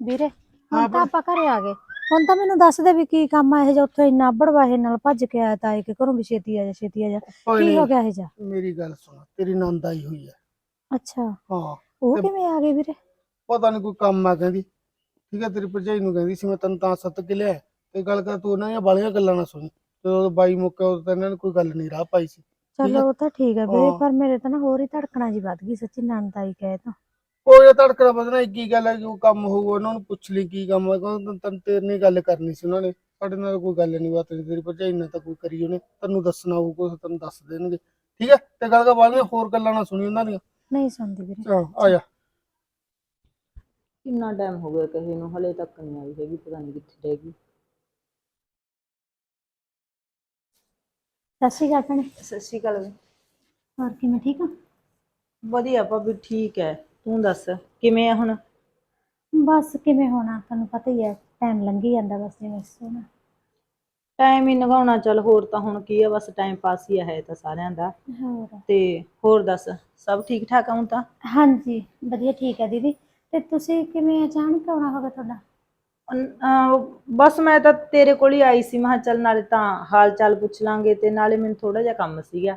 ਵੀਰੇ ਹੁਣ ਤਾਂ ਆਪਾਂ ਘਰੇ ਆ ਗਏ। ਹੁਣ ਤਾਂ ਮੈਨੂੰ ਦੱਸ ਦੇ ਵੀ ਕੀ ਕੰਮ ਆ ਇਹ ਜਿਹਾ ਉੱਥੇ ਇੰਨਾ ਬੜਵਾਹੇ ਨਾਲ ਭੱਜ ਕੇ ਆਇਆ ਤਾਏ ਕੇ ਘਰੋਂ ਵੀ ਛੇਤੀ ਆ ਜਾ ਛੇਤੀ ਆ ਜਾ। ਕੋਈ ਕੀ ਹੋ ਨਹੀਂ ਗਿਆ ਇਹ ਜਾ ਮੇਰੀ ਗੱਲ ਸੁਣ ਤੇਰੀ ਨੰਦ ਆਈ ਹੋਈ ਹੈ ਅੱਛਾ। ਹਾਂ। ਉਹ ਤੇ- ਕਿਵੇਂ ਆ ਗਏ ਵੀਰੇ? ਪਤਾ ਨਹੀਂ ਕੋਈ ਕੰਮ ਆ ਕਹਿੰਦੀ। ਠੀਕ ਹੈ ਤੇਰੀ ਭਰਜਾਈ ਨੂੰ ਕਹਿੰਦੀ ਸੀ ਮੈਂ ਤੈਨੂੰ ਤਾਂ ਸੱਤ ਕੇ ਲਿਆ ਤੇ ਗੱਲ ਕਰ ਤੂੰ ਉਹਨਾਂ ਦੀਆਂ ਬਾਲੀਆਂ ਗੱਲਾਂ ਨਾ ਸੁਣੀ। ਤੇ ਉਹ ਬਾਈ ਮੁੱਕਿਆ ਉਦੋਂ ਤਾਂ ਇਹਨਾਂ ਨੇ ਕੋਈ ਗੱਲ ਨਹੀਂ ਰਾਹ ਪਾਈ ਸੀ। ਠੀਕ ਚਲੋ। ਉਹ ਤਾਂ ਠੀਕ ਆ ਵੀਰੇ ਹਾਂ। ਪਰ ਮੇਰੇ ਤਾਂ ਨਾ ਹੋਰ ਹੀ ਧੜਕਣਾ ਜੀ ਵੱਧ ਗਈ ਸੱਚੀ ਨੰਦਾਈ ਕਹੇ ਤਾਂ। ਕੋਈ ਧੜਕਣਾ ਬਦਨਾ ਇੱਕ ਹੀ ਗੱਲ ਹੈ ਕਿ ਉਹ ਕੰਮ ਹੋਊਗਾ ਉਹਨਾਂ ਨੂੰ ਪੁੱਛ ਲਈ ਕੀ ਕੰਮ ਹੈ ਕਹਿੰਦਾ ਤੈਨੂੰ ਤੇਰੇ ਨਾਲ ਗੱਲ ਕਰਨੀ ਸੀ ਉਹਨਾਂ ਨੇ। ਸਾਡੇ ਨਾਲ ਕੋਈ ਗੱਲ ਨਹੀਂ ਬਾਤ ਨਹੀਂ ਤੇਰੀ ਭਰਜਾਈ ਨਾਲ ਤਾਂ ਕੋਈ ਕਰੀ ਉਹਨੇ। ਤੈਨੂੰ ਦੱਸਣਾ ਹੋਊ ਕੁਛ ਤੈਨੂੰ ਦੱਸ ਦੇਣਗੇ। ਠੀਕ ਹੈ ਤੇ ਗੱਲ ਕਰ ਬਾਲੀਆਂ ਹੋਰ ਗੱਲਾਂ ਨਾ ਸੁਣੀ ਉਹਨਾਂ ਦੀਆਂ। ਨਹੀਂ ਸੁਣਦੀ ਵੀਰੇ। ਹਾਂ ਆ ਜਾ। ਕਿੰਨਾ ਟਾਈਮ ਹੋ ਗਿਆ ਕਹੇ ਨੂੰ ਹਲੇ ਤੱਕ ਨਹੀਂ ਆਈ ਹੈਗੀ ਪਤਾ ਨਹੀਂ ਕਿੱਥੇ ਰਹਿ ਗਈ। ਸਤਿ ਸ਼੍ਰੀ ਅਕਾਲ ਭੈਣੇ। ਸਤਿ ਸ਼੍ਰੀ ਅਕਾਲ ਹੋਰ ਕਿਵੇਂ ਠੀਕ ਆ ਵਧੀਆ ਭਾਬੀ ਠੀਕ ਹੈ। ਤੂੰ ਦੱਸ ਕਿਵੇਂ ਆ ਹੁਣ? ਬਸ ਕਿਵੇਂ ਹੋਣਾ ਤੁਹਾਨੂੰ ਪਤਾ ਹੀ ਹੈ ਟਾਈਮ ਲੰਘੀ ਜਾਂਦਾ ਬਸ ਜਿਵੇਂ ਸੋਣਾ ਟਾਈਮ ਹੀ ਲਗਾਉਣਾ ਚੱਲ ਹੋਰ ਤਾਂ ਹੁਣ ਕੀ ਆ ਬਸ ਟਾਈਮ ਪਾਸ ਹੀ ਆ ਹੈ ਤਾਂ ਸਾਰਿਆਂ ਦਾ। ਹੋਰ। ਤੇ ਹੋਰ ਦੱਸ ਸਭ ਠੀਕ ਠਾਕ ਆ ਹੁਣ ਤਾਂ? ਹਾਂਜੀ ਵਧੀਆ ਠੀਕ ਹੈ ਦੀਦੀ। ਤੇ ਤੁਸੀਂ ਕਿਵੇਂ ਅਚਾਨਕ ਆਉਣਾ ਹੋਗਾ ਤੁਹਾਡਾ? ਅਹ ਬਸ ਮੈਂ ਤਾਂ ਤੇਰੇ ਕੋਲ ਹੀ ਆਈ ਸੀ ਮੈਂ ਕਿਹਾ ਚੱਲ ਨਾਲੇ ਤਾਂ ਹਾਲ ਚਾਲ ਪੁੱਛ ਲਾਂਗੇ ਤੇ ਨਾਲੇ ਮੈਨੂੰ ਥੋੜਾ ਜਿਹਾ ਕੰਮ ਸੀਗਾ।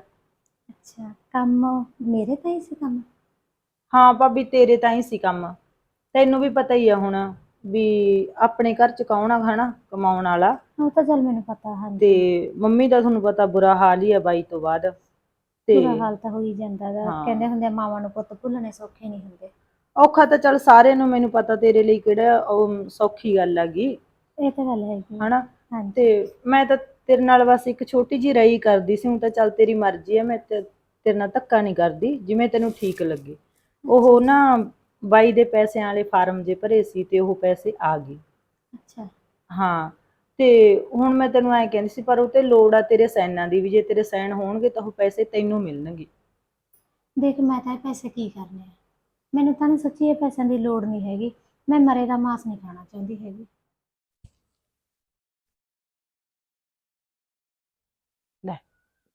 ਅੱਛਾ ਕੰਮ ਮੇਰੇ ਤਾਂ ਹੀ ਸੀ ਕੰਮ? ਹਾਂ ਭਾਬੀ ਤੇਰੇ ਤਾਂ ਹੀ ਸੀ ਕੰਮ। ਤੈਨੂੰ ਵੀ ਪਤਾ ਹੀ ਆ ਹੁਣ ਵੀ ਆਪਣੇ ਘਰ ਚ ਕੌਣ ਆ ਹਨਾ ਕਮਾਉਣ ਵਾਲਾ? ਉਹ ਤਾਂ ਚੱਲ ਮੈਨੂੰ ਪਤਾ ਹਾਂਜੀ। ਤੇ ਮੰਮੀ ਦਾ ਤੁਹਾਨੂੰ ਪਤਾ ਬੁਰਾ ਹਾਲ ਹੀ ਆ ਬਾਈ ਤੋਂ ਬਾਅਦ। ਤੇ ਬੁਰਾ ਹਾਲ ਤਾਂ ਹੋ ਹੀ ਜਾਂਦਾ ਗਾ। ਹਾਂ। ਕਹਿੰਦੇ ਹੁੰਦੇ ਆ, ਮਾਵਾਂ ਨੂੰ ਪੁੱਤ ਭੁੱਲਣੇ ਸੌਖੇ ਨਹੀਂ ਹੁੰਦੇ। ਔਖਾ ਤਾਂ ਚੱਲ ਸਾਰਿਆਂ ਨੂੰ ਮੈਨੂੰ ਪਤਾ ਤੇਰੇ ਲਈ ਕਿਹੜਾ ਉਹ ਸੌਖੀ ਗੱਲ ਹੈਗੀ। ਇਹ ਤਾਂ ਗੱਲ ਹੈਗੀ। ਹਨਾ? ਹਾਂਜੀ। ਤੇ ਮੈਂ ਤਾਂ ਤੇਰੇ ਨਾਲ ਬਸ ਇੱਕ ਛੋਟੀ ਜੀ ਰਹੀ ਕਰਦੀ ਸੀ ਹੁਣ ਤਾਂ ਚੱਲ ਤੇਰੀ ਮਰਜ਼ੀ ਹੈ ਮੈਂ ਤੇ- ਤੇਰੇ ਨਾਲ ਧੱਕਾ ਨਹੀਂ ਕਰਦੀ ਜਿਵੇਂ ਤੈਨੂੰ ਠੀਕ ਲੱਗੇ। ਉਹ ਨਾ ਬਾਈ ਦੇ ਪੈਸਿਆਂ ਵਾਲੇ ਫਾਰਮ ਜੇ ਭਰੇ ਸੀ ਤੇ ਉਹ ਪੈਸੇ ਆ ਗਏ। ਅੱਛਾ। ਹਾਂ ਤੇ ਹੁਣ ਮੈਂ ਤੈਨੂੰ ਐਂ ਕਹਿੰਦੀ ਸੀ ਪਰ ਉਹ ਤੇ ਲੋੜ ਆ ਤੇਰੇ ਸਾਈਨਾਂ ਦੀ ਵੀ ਜੇ ਤੇਰੇ ਸਾਈਨ ਹੋਣਗੇ ਤਾਂ ਉਹ ਪੈਸੇ ਤੈਨੂੰ ਮਿਲਣਗੇ। ਦੇਖ ਮੈਂ ਤਾਂ ਇਹ ਪੈਸੇ ਕੀ ਕਰਨੇ ਆ? ਮੈਨੂੰ ਤਾਂ ਸੱਚੀ ਇਹ ਪੈਸਿਆਂ ਦੀ ਲੋੜ ਨਹੀਂ ਹੈਗੀ। ਮੈਂ ਮਰੇ ਦਾ ਮਾਸ ਨਹੀਂ ਖਾਣਾ ਚਾਹੁੰਦੀ ਹੈਗੀ।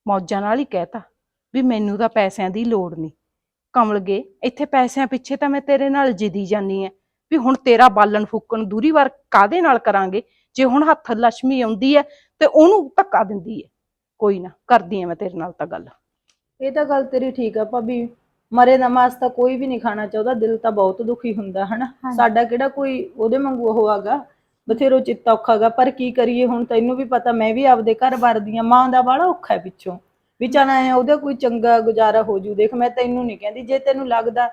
ਮੌਜਾਂ ਨਾਲ ਹੀ ਕਹਿਤਾ ਵੀ ਮੈਨੂੰ ਤਾਂ ਪੈਸਿਆਂ ਦੀ ਲੋੜ ਨਹੀਂ। ਕਮਲ ਗਏ ਇੱਥੇ ਪੈਸਿਆਂ ਪਿੱਛੇ ਤਾਂ ਮੈਂ ਤੇਰੇ ਨਾਲ ਜਿੱਦੀ ਜਾਨੀ ਐ ਵੀ ਹੁਣ ਤੇਰਾ ਬਾਲਣ ਫੂਕਣ ਦੂਰੀ ਵਾਰ ਕਾਦੇ ਨਾਲ ਕਰਾਂਗੇ? ਜੇ ਹੁਣ ਹੱਥ ਲక్ష్ਮੀ ਆਉਂਦੀ ਐ ਤੇ ਉਹਨੂੰ ਧੱਕਾ ਦਿੰਦੀ ਐ। ਕੋਈ ਨਾ ਕਰਦੀ ਐ ਮੈਂ ਤੇਰੇ ਨਾਲ ਤਾਂ ਗੱਲ। ਇਹ ਤਾਂ ਗੱਲ ਤੇਰੀ ਠੀਕ ਆ ਭਾਬੀ। ਮਰੇ ਦਾ ਮਾਸ ਤਾਂ ਕੋਈ ਵੀ ਨਹੀਂ ਖਾਣਾ ਚਾਹੁੰਦਾ ਦਿਲ ਤਾਂ ਬਹੁਤ ਦੁਖੀ ਹੁੰਦਾ ਹਨਾ। ਸਾਡਾ ਕਿਹੜਾ ਕੋਈ ਉਹਦੇ ਵਾਂਗੂ ਉਹ ਹੈਗਾ? ਬਥੇਰੋ ਚਿੱਤ ਔਖਾ ਗਾ ਪਰ ਕੀ ਕਰੀਏ ਹੁਣ ਤੈਨੂੰ ਵੀ ਪਤਾ ਮੈਂ ਵੀ ਆਪਦੇ ਘਰ ਵਰਦੀ ਆਂ ਮਾਂ ਦਾ ਬਾਹਲਾ ਔਖਾ ਹੈ ਪਿੱਛੋਂ। ਵੀ ਚੱਲ ਐ ਉਹਦਾ ਕੋਈ ਚੰਗਾ ਗੁਜ਼ਾਰਾ ਹੋ ਜੂ ਦੇਖ ਮੈਂ ਤੈਨੂੰ ਨਹੀਂ ਕਹਿੰਦੀ ਜੇ ਤੈਨੂੰ ਲੱਗਦਾ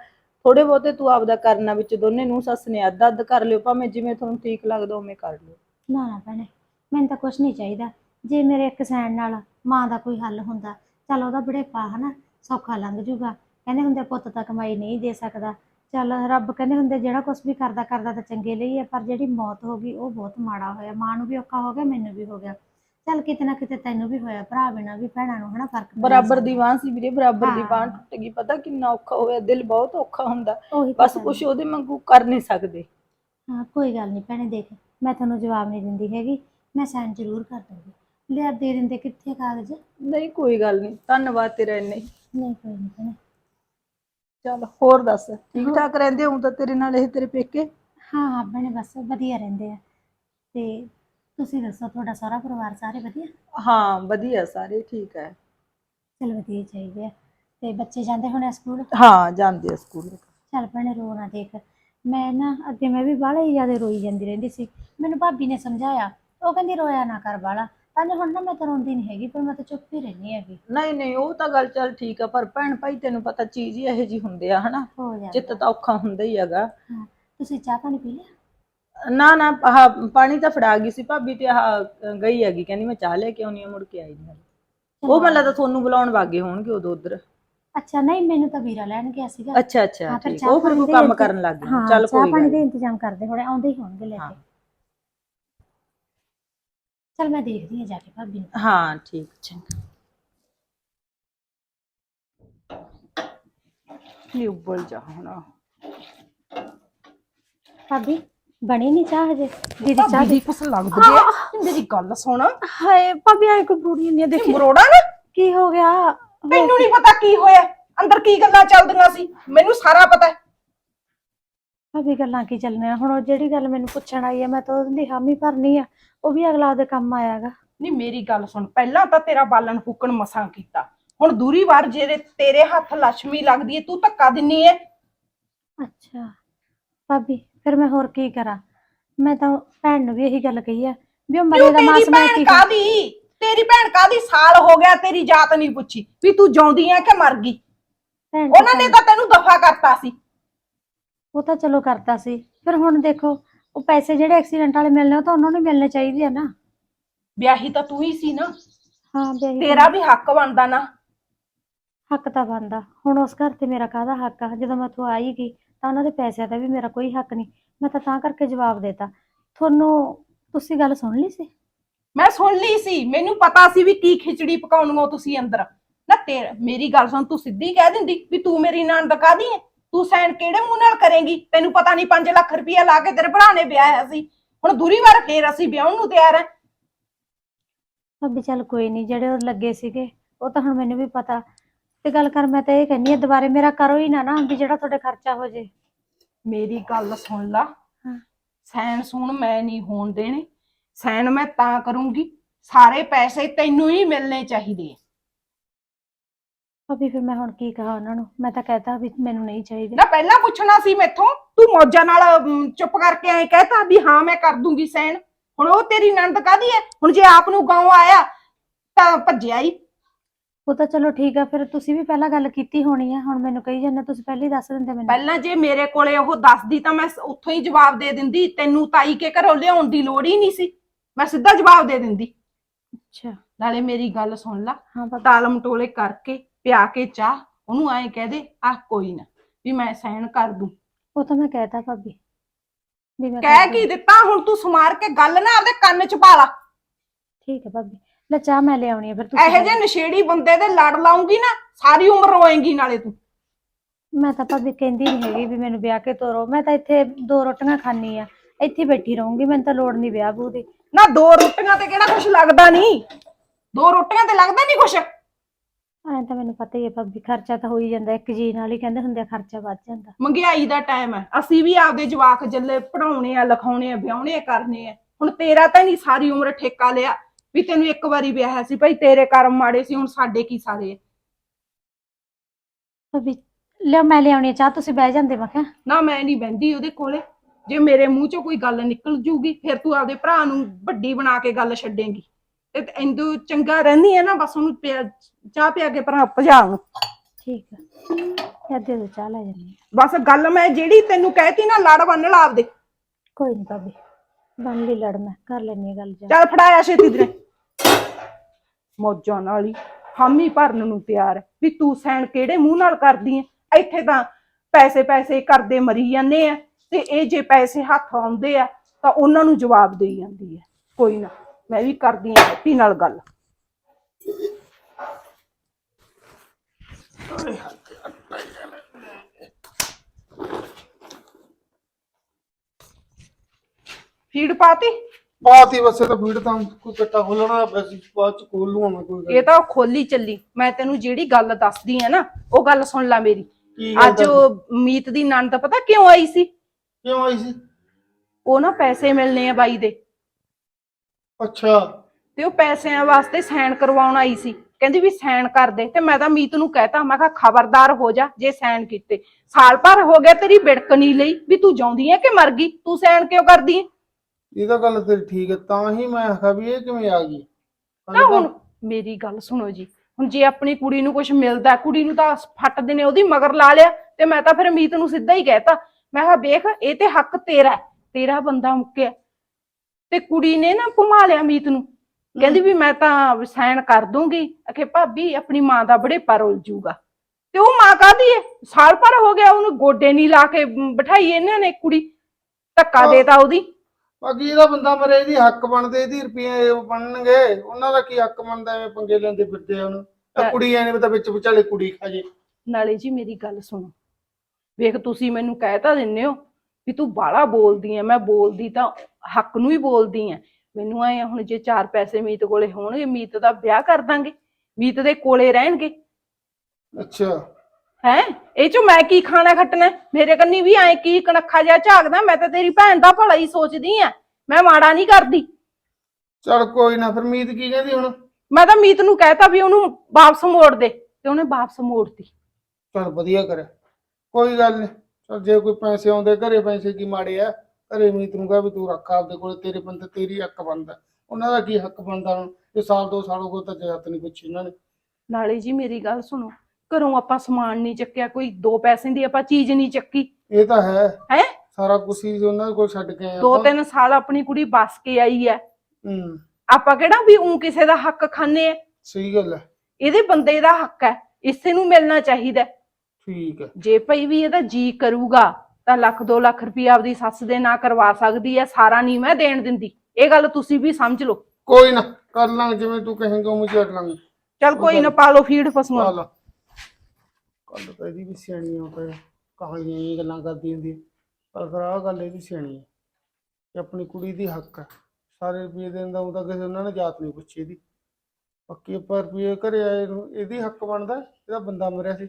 ਥੋੜੇ ਬਹੁਤੇ ਤੂੰ ਆਪਦਾ ਕਰਨਾ ਵਿੱਚ ਦੋਨੇ ਨੂੰ ਸੱਸ ਨੇ ਅੱਧ ਅੱਧ ਕਰ ਲਿਓ ਭਾਵੇਂ ਜਿਵੇਂ ਤੁਹਾਨੂੰ ਠੀਕ ਲੱਗਦਾ ਉਵੇਂ ਕਰ ਲਿਓ। ਨਾ ਨਾ ਭੈਣੇ ਮੈਨੂੰ ਤਾਂ ਕੁਝ ਨਹੀਂ ਚਾਹੀਦਾ। ਜੇ ਮੇਰੇ ਇੱਕ ਸੈਨ ਨਾਲ ਮਾਂ ਦਾ ਕੋਈ ਹੱਲ ਹੁੰਦਾ ਚੱਲ ਉਹਦਾ ਬੜੇਪਾ ਹਨਾ ਸੌਖਾ ਲੰਘ ਜੂਗਾ। ਕਹਿੰਦੇ ਹੁੰਦੇ ਪੁੱਤ ਤਾਂ ਕਮਾਈ ਨਹੀਂ ਦੇ ਸਕਦਾ। ਚੱਲ ਰੱਬ ਕਹਿੰਦੇ ਹੁੰਦੇ ਜਿਹੜਾ ਕੁਝ ਵੀ ਕਰਦਾ ਕਰਦਾ ਤਾਂ ਚੰਗੇ ਲਈ ਹੈ ਪਰ ਜਿਹੜੀ ਮੌਤ ਹੋ ਗਈ ਉਹ ਬਹੁਤ ਮਾੜਾ ਹੋਇਆ। ਮਾਂ ਨੂੰ ਵੀ ਔਖਾ ਹੋ ਗਿਆ ਮੈਨੂੰ ਵੀ ਹੋ ਗਿਆ। ਚੱਲ ਕਿਤੇ ਨਾ ਕਿਤੇ ਤੈਨੂੰ ਵੀ ਹੋਇਆ ਭਰਾ ਬਿਨਾਂ ਵੀ ਭੈਣਾਂ ਨੂੰ ਹਨਾ ਫ਼ਰਕ ਬਰਾਬਰ। ਦੀ ਬਾਂਹ ਸੀ ਵੀਰੇ ਬਰਾਬਰ ਦੀ। ਬਾਂਹ ਟੁੱਟ ਗਈ। ਪਤਾ ਕਿੰਨਾ ਔਖਾ ਹੋਇਆ ਦਿਲ ਬਹੁਤ ਔਖਾ ਹੁੰਦਾ। ਬਸ ਹੈ। ਉਹਦੇ ਵਾਂਗੂ ਕਰ ਨਹੀਂ ਸਕਦੇ। ਹਾਂ ਕੋਈ ਗੱਲ ਨਹੀਂ ਭੈਣੇ ਦੇਖ ਮੈਂ ਤੁਹਾਨੂੰ ਜਵਾਬ ਨਹੀਂ ਦਿੰਦੀ ਹੈਗੀ। ਮੈਂ ਸਾਈਨ ਜ਼ਰੂਰ ਕਰ ਦੂੰਗੀ। ਲਿਆ ਦੇ ਦਿੰਦੇ ਕਿੱਥੇ ਕਾਗਜ਼? ਨਹੀਂ ਕੋਈ ਗੱਲ ਨਹੀਂ। ਧੰਨਵਾਦ ਤੇਰਾ ਇੰਨੇ। ਨਹੀਂ ਕੋਈ ਨਹੀਂ ਚੱਲ ਹੋਰ ਦੱਸ ਠੀਕ ਠਾਕ ਰਹਿੰਦੇ ਹੋ? ਤਾਂ ਤੇਰੇ ਨਾਲ ਇਹ ਤੇਰੇ ਪੇਕੇ? ਹਾਂ ਹਾਂ ਭੈਣੇ ਬਸ ਵਧੀਆ ਰਹਿੰਦੇ ਆ। ਤੇ ਤੁਸੀਂ ਦੱਸੋ ਤੁਹਾਡਾ ਸਾਰਾ ਪਰਿਵਾਰ ਸਾਰੇ ਵਧੀਆ? ਹਾਂ ਵਧੀਆ ਸਾਰੇ ਠੀਕ ਹੈ। ਚਲ ਵਧੀਆ ਚਾਹੀਦੇ ਆ। ਤੇ ਬੱਚੇ ਜਾਂਦੇ ਹੋਣੇ ਸਕੂਲ? ਹਾਂ ਜਾਂਦੇ ਆ ਸਕੂਲ। ਚੱਲ ਭੈਣੇ ਰੋ ਨਾ ਦੇਖ। ਮੈਂ ਨਾ ਅੱਗੇ ਮੈਂ ਵੀ ਬਾਹਲਾ ਹੀ ਜ਼ਿਆਦਾ ਰੋਈ ਜਾਂਦੀ ਰਹਿੰਦੀ ਸੀ। ਮੈਨੂੰ ਭਾਬੀ ਨੇ ਸਮਝਾਇਆ ਉਹ ਕਹਿੰਦੀ ਰੋਇਆ ਨਾ ਕਰ ਬਾਹਲਾ। ਤਾਂ ਹੁਣ ਨਾ ਮੈਂ ਤਾਂ ਰੋਂਦੀ ਨਹੀਂ ਹੈਗੀ ਪਰ ਮੈਂ ਤਾਂ ਚੁੱਪ ਹੀ ਰਹਿੰਦੀ ਹੈਗੀ। ਨਹੀਂ ਨਹੀਂ ਉਹ ਤਾਂ ਗੱਲ ਚੱਲ ਠੀਕ ਆ ਪਰ ਭੈਣ ਭਾਈ ਤੈਨੂੰ ਪਤਾ ਚੀਜ਼ ਹੀ ਇਹੋ ਜੀ ਹੁੰਦੇ ਆ ਹਨਾ? ਹੋ ਜਾਂਦਾ। ਚਿੱਤ ਤਾਂ ਔਖਾ ਹੁੰਦਾ ਹੀ ਹੈਗਾ। ਹਾਂ। ਤੁਸੀਂ ਚਾਹ ਪਾਣੀ ਪੀ ਲਿਆ? ਨਾ ਨਾ ਆਹ ਪਾਣੀ ਤਾਂ ਫੜਾ ਗਈ ਸੀ ਭਾਬੀ ਤੇ ਆਹ ਗਈ ਹੈਗੀ ਕਹਿੰਦੀ ਮੈਂ ਚਾਹ ਲੈ ਕੇ ਆਉਣੀ ਆ ਮੁੜ ਕੇ ਆਈ ਨਹੀਂ ਉਹ ਮੈਨੂੰ ਲੱਗਦਾ ਤੁਹਾਨੂੰ ਬੁਲਾਉਣ ਵਾਗੇ ਹੋਣਗੇ ਉਦੋਂ ਉਧਰ। ਅੱਛਾ ਨਹੀਂ ਮੈਨੂੰ ਤਾਂ ਵੀਰਾ ਲੈਣ ਗਿਆ ਸੀਗਾ। ਅੱਛਾ ਅੱਛਾ ਹਾਂ, ਫਿਰ ਠੀਕ ਚਾਹ ਉਹ ਫਿਰ ਪਾਣੀ ਕੋਈ ਦੇ ਕੰਮ ਕਰਨ ਲੱਗ ਗਏ। ਚੱਲ ਚਾਹ ਕੋਈ ਪਾਣੀ ਗੱਲ ਦੇ। ਇੰਤਜ਼ਾਮ ਕਰਦੇ ਹੋਣੇ ਆਉਂਦੇ ਹੀ ਹੋਣਗੇ ਲੈ। ਕੇ। ਚਲ ਮੈਂ ਦੇਖਦੀ ਹਾਂ ਜਾ ਕੇ ਭਾਬੀ ਨੂੰ। ਹਾਂ ਠੀਕ ਚੰਗਾ। ਨੀ ਉੱਬਲ ਜਾ ਹੁਣ। ਭਾਬੀ ਬਣੀ ਨਹੀਂ ਚਾਹ ਹਜੇ? ਦੀਦੀ ਚਾਹ ਦੇ ਫਸ ਲੱਗਦੀ ਹੈ? ਮੇਰੀ ਗੱਲ ਸੁਣ। ਹਾਏ ਭਾਬੀ ਆਏ ਕੋਈ ਬੁੜੀ ਨਹੀਂ ਦੇਖੀ। ਮਰੋੜਾ ਨਾ। ਕੀ ਹੋ ਗਿਆ? ਤੈਨੂੰ ਨਹੀਂ ਪਤਾ ਕੀ ਹੋਇਆ। ਅੰਦਰ ਕੀ ਗੱਲਾਂ ਚੱਲਦੀਆਂ ਸੀ? ਮੈਨੂੰ ਸਾਰਾ ਪਤਾ ਹੈ। ਭਾਬੀ ਗੱਲਾਂ ਕੀ ਚੱਲਣੀਆਂ? ਹੁਣ ਉਹ ਜਿਹੜੀ ਗੱਲ ਮੈਨੂੰ ਪੁੱਛਣ ਆਈ ਹੈ ਮੈਂ ਤਾਂ ਉਹਦੀ ਹਾਮੀ ਭਰਨੀ ਆ ਉਹ ਵੀ ਅਗਲਾ ਉਹਦੇ ਕੰਮ ਆਇਆਗਾ। ਨਹੀਂ ਮੇਰੀ ਗੱਲ ਸੁਣ ਪਹਿਲਾਂ ਤਾਂ ਤੇਰਾ ਬਾਲਣ ਫੂਕਣ ਮਸਾਂ ਕੀਤਾ। ਹੁਣ ਦੂਰੀ ਵਾਰ ਜਿਹੜੇ ਤੇਰੇ ਹੱਥ ਲక్ష్ਮੀ ਲੱਗਦੀ ਏ ਤੂੰ ਧੱਕਾ ਦਿੰਨੀ ਏ। ਅੱਛਾ ਭਾਬੀ ਫਿਰ ਮੈਂ ਹੋਰ ਕੀ ਕਰਾਂ? ਮੈਂ ਤਾਂ ਭੈਣ ਨੂੰ ਵੀ ਇਹੀ ਗੱਲ ਕਹੀ ਆ ਵੀ ਉਹ ਮਰੇ ਦਾ ਤੇਰੀ ਮਾਸ ਮੈਂ ਭੈਣ ਕੀ ਕਾਦੀ ਤੇਰੀ ਭੈਣ ਕਾਦੀ ਸਾਲ ਹੋ ਗਿਆ ਤੇਰੀ ਜਾਤ ਨਹੀਂ ਪੁੱਛੀ ਵੀ ਤੂੰ ਜਿਉਂਦੀ ਆ ਕਿ ਮਰ ਗਈ? ਭੈਣ ਉਹਨਾਂ ਨੇ ਤਾਂ ਤੈਨੂੰ ਦਫਾ ਕਰਤਾ ਸੀ। ਉਹ ਤਾਂ ਚਲੋ ਕਰਤਾ ਸੀ। ਫਿਰ ਹੁਣ ਦੇਖੋ ਉਹ ਪੈਸੇ ਜਿਹੜੇ ਐਕਸੀਡੈਂਟ ਵਾਲੇ ਮਿਲਨੇ ਉਹ ਤਾਂ ਉਹਨਾਂ ਨੂੰ ਮਿਲਣੇ ਚਾਹੀਦੇ ਆ ਨਾ। ਵਿਆਹੀ ਤਾਂ ਤੂੰ ਹੀ ਸੀ ਨਾ। ਹਾਂ ਵੀ ਇਹੀ ਤੇਰਾ ਵੀ ਹੱਕ ਬਣਦਾ ਨਾ। ਹੱਕ ਤਾਂ ਬਣਦਾ। ਹੁਣ ਉਸ ਘਰ ਤੇ ਮੇਰਾ ਕਾਹਦਾ ਹੱਕ ਆ? ਜਦੋਂ ਮੈਂ ਉੱਥੋਂ ਆਈ ਗਈ ਤਾਂ ਉਹਨਾਂ ਦੇ ਪੈਸਿਆਂ ਦਾ ਵੀ ਮੇਰਾ ਕੋਈ ਹੱਕ ਨਹੀਂ। ਮੈਂ ਤਾਂ ਤਾਂ ਕਰਕੇ ਜਵਾਬ ਦੇਤਾ। ਤੁਹਾਨੂੰ ਤੁਸੀਂ ਗੱਲ ਸੁਣ ਲਈ ਸੀ? ਮੈਂ ਸੁਣ ਲਈ ਸੀ। ਮੈਨੂੰ ਪਤਾ ਸੀ ਵੀ ਕੀ ਖਿਚੜੀ ਪਕਾਉਣਗੋ ਤੁਸੀਂ ਅੰਦਰ। ਨਾ ਤੇਰ ਮੇਰੀ ਗੱਲ ਸੁਣ ਤੂੰ ਸਿੱਧੀ ਕਹਿ ਦਿੰਦੀ ਵੀ ਤੂੰ ਮੇਰੀ ਨਣਦ ਕਾਦੀ ਹੈ ਤੂੰ ਸੈਨ ਕਿਹੜੇ ਮੂੰਹ ਨਾਲ ਕਰੇਂਗੀ? ਤੈਨੂੰ ਪਤਾ ਨਹੀਂ 5 ਲੱਖ ਰੁਪਇਆ ਲਾ ਕੇ ਤੇਰੇ ਭਰਾ ਨੇ ਵਿਆਹਿਆ ਸੀ। ਹੁਣ ਦੂਰੀ ਵਾਰ ਫੇਰ ਅਸੀਂ ਵਿਆਹਣ ਨੂੰ ਤਿਆਰ ਹੈ ਭਾਬੀ ਚੱਲ ਕੋਈ ਨਹੀਂ ਜਿਹੜੇ ਉਹ ਲੱਗੇ ਸੀਗੇ ਉਹ ਤਾਂ ਹੁਣ ਮੈਨੂੰ ਵੀ ਪਤਾ। ਤੇ ਗੱਲ ਕਰ ਮੈਂ ਤਾਂ ਇਹ ਕਹਿੰਨੀ ਆ ਦੁਬਾਰੇ ਮੇਰਾ ਕਰੋ ਹੀ ਨਾ ਨਾ ਵੀ ਜਿਹੜਾ ਤੁਹਾਡੇ ਖਰਚਾ ਹੋ ਜੇ। ਮੇਰੀ ਗੱਲ ਸੁਣ ਲਾ। ਹਾਂ। ਸੈਨ ਸੁਣ ਮੈਂ ਨਹੀਂ ਹੋਣ ਦੇਣੇ। ਸੈਨ ਮੈਂ ਤਾਂ ਕਰੂੰਗੀ। ਸਾਰੇ ਪੈਸੇ ਤੈਨੂੰ ਹੀ ਮਿਲਣੇ ਚਾਹੀਦੇ ਆ। ਭਾਬੀ ਫਿਰ ਮੈਂ ਹੁਣ ਕੀ ਕਹਾਂ ਉਹਨਾਂ ਨੂੰ? ਮੈਂ ਤਾਂ ਕਹਤਾ ਵੀ ਮੈਨੂੰ ਨਹੀਂ ਚਾਹੀਦੇ। ਨਾ ਪਹਿਲਾਂ ਪੁੱਛਣਾ ਸੀ ਮੈਥੋਂ ਤੂੰ ਮੌਜਾਂ ਨਾਲ ਅਮ, ਚੁੱਪ ਕਰਕੇ ਐ ਕਹਿਤਾ ਵੀ ਹਾਂ ਮੈਂ ਕਰ ਦੂੰਗੀ ਸੈਨ ਹੁਣ ਉਹ ਤੇਰੀ ਨਣਦ ਕਾਦੀ ਹੈ ਹੁਣ ਜੇ ਆਪ ਨੂੰ ਗਾਉਂ ਆਇਆ ਤਾਂ ਭੱਜਿਆ ਹੀ ਉਹ ਤਾਂ ਚਲੋ ਠੀਕ ਆ ਫਿਰ ਤੁਸੀਂ ਵੀ ਪਹਿਲਾਂ ਗੱਲ ਕੀਤੀ ਹੋਣੀ ਆ। ਹੁਣ ਮੈਨੂੰ ਕਹੀ ਜਾਂਦੇ ਤੁਸੀਂ ਪਹਿਲਾਂ ਹੀ ਦੱਸ ਦਿੰਦੇ ਮੈਨੂੰ। ਪਹਿਲਾਂ ਜੇ ਮੇਰੇ ਕੋਲੇ ਉਹ ਦੱਸਦੀ ਤਾਂ ਮੈਂ ਸ- ਉੱਥੋਂ ਹੀ ਜਵਾਬ ਦੇ ਦਿੰਦੀ। ਤੈਨੂੰ ਤਾਈ ਕੇ ਘਰੋਂ ਲਿਆਉਣ ਦੀ ਲੋੜ ਹੀ ਨਹੀਂ ਸੀ। ਮੈਂ ਸਿੱਧਾ ਜਵਾਬ ਦੇ ਦਿੰਦੀ। ਅੱਛਾ। ਨਾਲੇ ਮੇਰੀ ਗੱਲ ਸੁਣ ਲਾ। ਹਾਂ ਭਾਬੀ ਟੋਲੇ ਕਰਕੇ ਪਿਆ ਕੇ ਚਾਹ ਉਹਨੂੰ ਐਂ ਕਹਿ ਦੇ ਆ ਕੋਈ ਨਾ ਵੀ ਮੈਂ ਸੈਨ ਕਰ ਦੂੰ। ਉਹ ਤਾਂ ਮੈਂ ਕਹਿਤਾ ਭਾਬੀ। ਵੀ ਮੈਂ ਕਹਿ ਕੀ। ਦਿੱਤਾ? ਹੁਣ ਤੂੰ ਸਮਾਰ ਕੇ ਗੱਲ ਨਾ ਆਪਦੇ ਕੰਨ ਚ ਪਾ ਲਾ। ਠੀਕ ਹੈ ਭਾਬੀ। ਲੈ ਚਾਹ ਮੈਂ ਲਿਆਉਣੀ ਆ ਫਿਰ ਇਹੋ ਜਿਹੇ ਨਸ਼ੇੜੀ ਬੰਦੇ ਦੇ ਲੜ ਲਾਉਂਗੀ ਨਾ ਸਾਰੀ ਉਮਰ ਰੋਏਂਗੀ ਨਾਲੇ ਤੂੰ। ਮੈਂ ਤਾਂ ਭਾਬੀ ਕਹਿੰਦੀ ਨਹੀਂ ਹੈਗੀ ਵੀ ਮੈਨੂੰ ਵਿਆਹ ਕੇ ਤੋਰੋ। ਮੈਂ ਤਾਂ ਇੱਥੇ ਦੋ ਰੋਟੀਆਂ ਖਾਣੀ ਆ। ਇੱਥੇ ਬੈਠੀ ਰਹੂੰਗੀ ਮੈਨੂੰ ਤਾਂ ਲੋੜ ਨਹੀਂ ਵਿਆਹ ਬੂ ਦੀ। ਨਾ ਦੋ ਰੋਟੀਆਂ ਤੇ ਕਿਹੜਾ ਕੁਝ ਲੱਗਦਾ ਨਹੀਂ ਦੋ ਰੋਟੀਆਂ ਤੇ ਲੱਗਦਾ ਨਹੀਂ ਕੁਛ? ਐਂ ਤਾਂ ਮੈਨੂੰ ਪਤਾ ਹੀ ਹੈ ਭਾਬੀ ਖਰਚਾ ਤਾਂ ਹੋ ਹੀ ਜਾਂਦਾ ਇੱਕ ਜੀ ਨਾਲ ਹੀ ਕਹਿੰਦੇ ਹੁੰਦੇ ਆ ਖਰਚਾ ਵੱਧ ਜਾਂਦਾ। ਮਹਿੰਗਾਈ ਦਾ ਟਾਈਮ ਹੈ। ਅਸੀਂ ਵੀ ਆਪਦੇ ਜਵਾਕ ਜੱਲੇ ਪੜਾਉਣੇ ਆ ਲਿਖਾਉਣੇ ਆ ਵਿਆਹੁਣੇ ਆ ਕਰਨੇ ਆ। ਹੁਣ ਤੇਰਾ ਤਾਂ ਨਹੀਂ ਸਾਰੀ ਉਮਰ ਠੇਕਾ ਲਿਆ ਵੀ ਤੈਨੂੰ ਇੱਕ ਵਾਰੀ ਵਿਆਹਿਆ ਸੀ ਭਾਈ ਤੇਰੇ ਕਰਮ ਮਾੜੇ ਸੀ ਹੁਣ ਸਾਡੇ ਕੀ ਸਾਰੇ ਆ। ਭਾਬੀ ਲਿਓ ਮੈਂ ਲਿਆਉਣੀ ਆ ਚਾਹ ਤੁਸੀਂ ਬਹਿ ਜਾਂਦੇ ਮੈਂ ਕਿਹਾ। ਨਾ ਮੈਂ ਨਹੀਂ ਬਹਿੰਦੀ ਉਹਦੇ ਕੋਲੇ। ਜੇ ਮੇਰੇ ਮੂੰਹ ਚੋਂ ਕੋਈ ਗੱਲ ਨਿਕਲ ਜੂਗੀ ਫਿਰ ਤੂੰ ਆਪਦੇ ਭਰਾ ਨੂੰ ਵੱਡੀ ਬਣਾ ਕੇ ਗੱਲ ਛੱਡੇਂਗੀ। ਤੇ ਇੰਦੂ ਚੰਗਾ ਰਹਿੰਦੀ ਹੈ ਨਾ ਬਸ ਉਹਨੂੰ ਪਿਆ- ਚਾਹ ਪਿਆ ਕੇ ਭਰਾ ਭਜਾ ਨੂੰ ਠੀਕ ਆ ਯਾ ਦੇ ਦੋ ਚਾਹ ਲੈ ਜਾਂਦੀ ਹਾਂ। ਬਸ ਗੱਲ ਮੈਂ ਜਿਹੜੀ ਤੈਨੂੰ ਕਹਿਤੀ ਨਾ ਲੜ ਬੰਨ ਲਾ ਆਪਦੇ। ਕੋਈ ਨਹੀਂ ਭਾਬੀ ਬਣ ਲਈ ਲੜ ਮੈਂ ਕਰ ਲੈਣੀ ਗੱਲ ਜਾ। ਚੱਲ ਫੜਾਇਆ ਛੇਤੀ ਦਿਨੇ ਮੌਜਾਂ ਨਾਲ ਹੀ ਹਾਮੀ ਭਰਨ ਨੂੰ ਤਿਆਰ ਹੈ। ਵੀ ਤੂੰ ਸੈਣ ਕਿਹੜੇ ਮੂੰਹ ਨਾਲ ਕਰਦੀ ਐ ਇੱਥੇ ਤਾਂ ਪੈਸੇ ਪੈਸੇ ਕਰਦੇ ਮਰੀ ਜਾਂਦੇ ਆ ਤੇ ਇਹ ਜੇ ਪੈਸੇ ਹੱਥ ਆਉਂਦੇ ਆ ਤਾਂ ਉਹਨਾਂ ਨੂੰ ਜਵਾਬ ਦੇਈ ਜਾਂਦੀ ਹੈ। ਕੋਈ ਨਾ। ਮੈਂ ਵੀ ਕਰਦੀ ਆ ਹੈਪੀ ਨਾਲ ਗੱਲ। ਫੀਡ ਪਾਤੀ? ਬਾਤ ਹੀ ਵਸੇ ਤਾਂ ਫੀਡ ਤਾਂ ਕੋਈ ਕੱਟਾ ਖੋਲਣਾ ਬਸ ਬਾਅਦ ਚ ਖੋਲ ਲੂੰ ਮੈਂ ਕੋਈ ਗੱਲ। ਇਹ ਤਾਂ ਖੋਲੀ ਚੱਲੀ। ਮੈਂ ਤੈਨੂੰ ਜਿਹੜੀ ਗੱਲ ਦੱਸਦੀ ਆ ਨਾ ਉਹ ਗੱਲ ਸੁਣ ਲੈ ਮੇਰੀ। ਕੀ ਗੱਲ ਅੱਜ ਉਹ ਮੀਤ ਦੀ ਨਣਦ ਪਤਾ ਕਿਉਂ ਆਈ ਸੀ? ਕਿਉਂ ਆਈ ਸੀ? ਉਹ ਨਾ ਪੈਸੇ ਮਿਲਨੇ ਆ ਬਾਈ ਦੇ। ਅੱਛਾ। ਤੇ ਉਹ ਪੈਸਿਆਂ ਵਾਸਤੇ ਸਾਈਨ ਕਰਵਾਉਣ ਆਈ ਸੀ। ਕਹਿੰਦੀ ਵੀ ਸਾਈਨ ਕਰ ਦੇ ਤੇ ਮੈਂ ਤਾਂ ਮੀਤ ਨੂੰ ਕਹਿਤਾ ਮੈਂ ਕਿਹਾ ਖਬਰਦਾਰ ਹੋ ਜਾ ਜੇ ਸਾਈਨ ਕੀਤੇ। ਸਾਲ ਭਰ ਹੋ ਗਿਆ ਤੇਰੀ ਬਿੜਕ ਨਹੀਂ ਲਈ ਵੀ ਤੂੰ ਜਾਉਂਦੀ ਐ ਕਿ ਮਰ ਗਈ? ਤੂੰ ਸਾਈਨ ਕਿਉਂ ਕਰਦੀ ਐ? ਇਹ ਤਾਂ ਗੱਲ ਤੇਰੀ ਠੀਕ ਹੈ ਤਾਂ ਹੀ ਮੈਂ ਆਖਿਆ ਵੀ ਇਹ ਕਿਵੇਂ ਆ ਗਈ। ਤਾਂ ਹੁਣ ਮੇਰੀ ਗੱਲ ਸੁਣੋ ਜੀ ਹੁਣ ਜੇ ਆਪਣੀ ਕੁੜੀ ਨੂੰ ਕੁਝ ਮਿਲਦਾ ਕੁੜੀ ਨੂੰ ਤਾਂ ਫੱਟਦੇ ਨੇ ਉਹਦੀ ਮਗਰ ਲਾ ਲਿਆ ਤੇ ਮੈਂ ਤਾਂ ਫਿਰ ਮੀਤ ਨੂੰ ਸਿੱਧਾ ਹੀ ਕਹਿਤਾ। ਮੈਂ ਕਿਹਾ ਵੇਖ ਇਹ ਤੇ ਹੱਕ ਤੇਰਾ ਤੇਰਾ ਬੰਦਾ ਮੁੱਕਿਆ। ਤੇ ਕੁੜੀ ਨੇ ਨਾ ਘੁਮਾ ਲਿਆ ਮੀਤ ਨੂੰ। ਕਹਿੰਦੀ ਵੀ ਮੈਂ ਤਾਂ ਸਾਈਨ ਕਰ ਦੂੰਗੀ। ਅਖੇ ਭਾਬੀ ਆਪਣੀ ਮਾਂ ਦਾ ਬੜੇ ਪਰ ਉਲ ਜੂਗਾ। ਤੇ ਉਹ ਮਾਂ ਕਾਦੀ ਏ? ਸਾਲ ਭਰ ਹੋ ਗਿਆ ਉਹਨੂੰ ਗੋਡੇ ਨਹੀਂ ਲਾ ਕੇ ਬਿਠਾਈ ਇਹਨਾਂ ਨੇ ਕੁੜੀ। ਧੱਕਾ ਹਾਂ। ਦੇਤਾ ਉਹਦੀ। ਬਾਕੀ ਇਹਦਾ ਬੰਦਾ ਮਰੇ ਇਹਦੀ ਹੱਕ ਬਣਦੇ ਇਹਦੀ ਰੁਪਏ ਬਣਨਗੇ। ਉਹਨਾਂ ਦਾ ਕੀ ਹੱਕ ਬਣਦਾ ਐਵੇਂ ਪੰਗੇ ਲੈਂਦੇ ਫਿਰਦੇ ਉਹਨੂੰ? ਇਹ ਹਾਂ। ਕੁੜੀ ਐ ਨਹੀਂ ਪਤਾ ਵਿੱਚ ਵਿਚਾਲੇ ਕੁੜੀ ਖਾ ਜੇ। ਨਾਲੇ ਜੀ ਮੇਰੀ ਗੱਲ ਸੁਣੋ। ਵੇਖ ਤੁਸੀਂ ਮੈਨੂੰ ਕਹਿ ਤਾਂ ਦਿੰਦੇ ਹੋ ਵੀ ਤੂੰ ਬਾਹਲਾ ਬੋਲਦੀ ਐ ਮੈਂ ਬੋਲਦੀ ਤਾਂ ਹੱਕ ਨੂੰ ਹੀ ਬੋਲਦੀ ਐ। ਮੈਨੂੰ ਐ ਹੁਣ ਜੇ ਚਾਰ ਪੈਸੇ ਮੀਤ ਕੋਲੇ ਹੋਣਗੇ ਮੀਤ ਦਾ ਵਿਆਹ ਕਰ ਦਾਂਗੇ ਮੀਤ ਦੇ ਕੋਲੇ ਰਹਿਣਗੇ। ਅੱਛਾ। ਹੈ? ਇਹ ਚੋਂ ਮੈਂ ਕੀ ਖਾਣਾ ਖੱਟਣਾ? ਮੇਰੇ ਕੰਨੀ ਵੀ ਐ ਕੀ ਕਣਖਾ ਜਿਹਾ ਝਾਕਦਾ ਮੈਂ ਤਾਂ ਤੇਰੀ ਭੈਣ ਦਾ ਭਲਾ ਹੀ ਸੋਚਦੀ ਆ ਮੈਂ ਮਾੜਾ ਨਹੀਂ ਕਰਦੀ। ਚਲ ਕੋਈ ਨਾ ਫਿਰ ਮੀਤ ਕੀ ਕਹਿੰਦੀ ਹੁਣ? ਮੈਂ ਤਾਂ ਮੀਤ ਨੂੰ ਕਹਿਤਾ ਵੀ ਉਹਨੂੰ ਵਾਪਸ ਮੋੜ ਦੇ ਤੇ ਉਹਨੇ ਵਾਪਸ ਮੋੜਤੀ। ਚਲ ਵਧੀਆ ਕਰਿਆ। ਕੋਈ ਗੱਲ ਨਹੀਂ ਚਲ ਜੇ ਕੋਈ ਪੈਸੇ ਆਉਂਦੇ ਘਰੇ ਪੈਸੇ ਕੀ ਮਾੜੇ ਆ? ਘਰੇ ਮੀਤ ਨੂੰ ਕਹ ਵੀ ਤੂੰ ਰੱਖ ਆਪਦੇ ਕੋਲੇ ਤੇਰੇ ਬੰਦੇ ਤੇਰੀ ਹੱਕ ਬਣਦਾ। ਉਹਨਾਂ ਦਾ ਕੀ ਹੱਕ ਬਣਦਾ ਹੁਣ? ਇਹ ਸਾਲ ਦੋ ਸਾਲ ਹੋ ਗਏ ਤਾਂ ਜਾਤ ਨਹੀਂ ਪੁੱਛੀ ਇਹਨਾਂ ਨੇ। ਨਾਲੇ ਜੀ ਮੇਰੀ ਗੱਲ ਸੁਣੋ ਘਰੋਂ ਆਪਾਂ ਸਮਾਨ ਨਹੀਂ ਚੱਕਿਆ ਕੋਈ ਦੋ ਪੈਸੇ ਦੀ ਆਪਾਂ ਚੀਜ਼ ਨਹੀਂ ਚੱਕੀ। ਇਹ ਤਾਂ ਹੈ। ਹੈਂ? ਸਾਰਾ ਕੁਝ ਹੀ ਉਹਨਾਂ ਕੋਲ ਛੱਡ ਕੇ ਆਏ ਦੋ ਆਪਾਂ। ਤਿੰਨ ਸਾਲ ਆਪਣੀ ਕੁੜੀ ਬਸ ਕੇ ਆਈ ਐ ਹੂੰ। ਆਪਾਂ ਕਿਹੜਾ ਵੀ ਉਂ ਕਿਸੇ ਦਾ ਹੱਕ ਖਾਣੇ ਆ? ਸਹੀ ਗੱਲ ਹੈ। ਇਹਦੇ ਬੰਦੇ ਦਾ ਹੱਕ ਹੈ। ਇਸੇ ਨੂੰ ਮਿਲਣਾ ਚਾਹੀਦਾ ਹੈ। ਠੀਕ ਹੈ। ਜੇ ਭਈ ਵੀ ਇਹਦਾ ਜੀ ਕਰੂਗਾ ਤਾਂ ਲੱਖ 2 ਲੱਖ ਰੁਪਇਆ ਆਪਦੀ ਸੱਸ ਦੇ ਨਾਂ ਕਰਵਾ ਸਕਦੀ ਹੈ ਸਾਰਾ ਨਹੀਂ ਮੈਂ ਦੇਣ ਦਿੰਦੀ। ਇਹ ਗੱਲ ਤੁਸੀਂ ਵੀ ਸਮਝ ਲਓ। ਕੋਈ ਨਾ ਕਰ ਲਾਂਗੇ ਜਿਵੇਂ ਤੂੰ ਕਹੇਂਗਾ ਉਵੇਂ ਕਰ ਲਾਂਗੇ। ਚੱਲ ਕੋਈ ਨਾ ਪਾ ਲਓ ਫੀਡ ਫਸੂਆਂ ਕੱਲ ਤਾਂ ਇਹਦੀ ਵੀ ਸਿਆਣੀ ਆ ਤੇ ਕਹਾਣੀਆਂ ਇਹ ਗੱਲਾਂ ਕਰਦੀ ਹੁੰਦੀ ਹੈ। ਪਰ ਫਿਰ ਆਹ ਗੱਲ ਇਹਦੀ ਸਿਆਣੀ ਹੈ ਕਿ ਆਪਣੀ ਕੁੜੀ ਦੀ ਹੱਕ ਹੈ। ਸਾਰੇ ਰੁਪਏ ਦੇਣ ਦਾ ਉਹ ਤਾਂ ਕਿਸੇ ਉਹਨਾਂ ਨੇ ਜਾਤ ਨਹੀਂ ਪੁੱਛੀ ਇਹਦੀ। ਪੱਕੇ ਪਰ ਰੁਪਏ ਘਰੇ ਆਏ ਨੂੰ ਇਹਦੀ ਹੱਕ ਬਣਦਾ ਇਹਦਾ ਬੰਦਾ ਮਰਿਆ ਸੀ।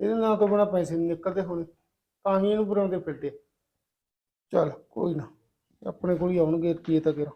ਇਹਦੇ ਨਾਂ ਤੋਂ ਬਿਨਾ ਪੈਸੇ ਨਹੀਂ ਨਿਕਲਦੇ ਹੁਣ, ਤਾਂ ਹੀ ਇਹਨੂੰ ਬੁਰਾਉਂਦੇ ਫਿਰਦੇ। ਚੱਲ ਕੋਈ ਨਾ, ਆਪਣੇ ਕੋਲ ਹੀ ਆਉਣਗੇ, ਕੀ ਤਾਂ ਕਿਰਾ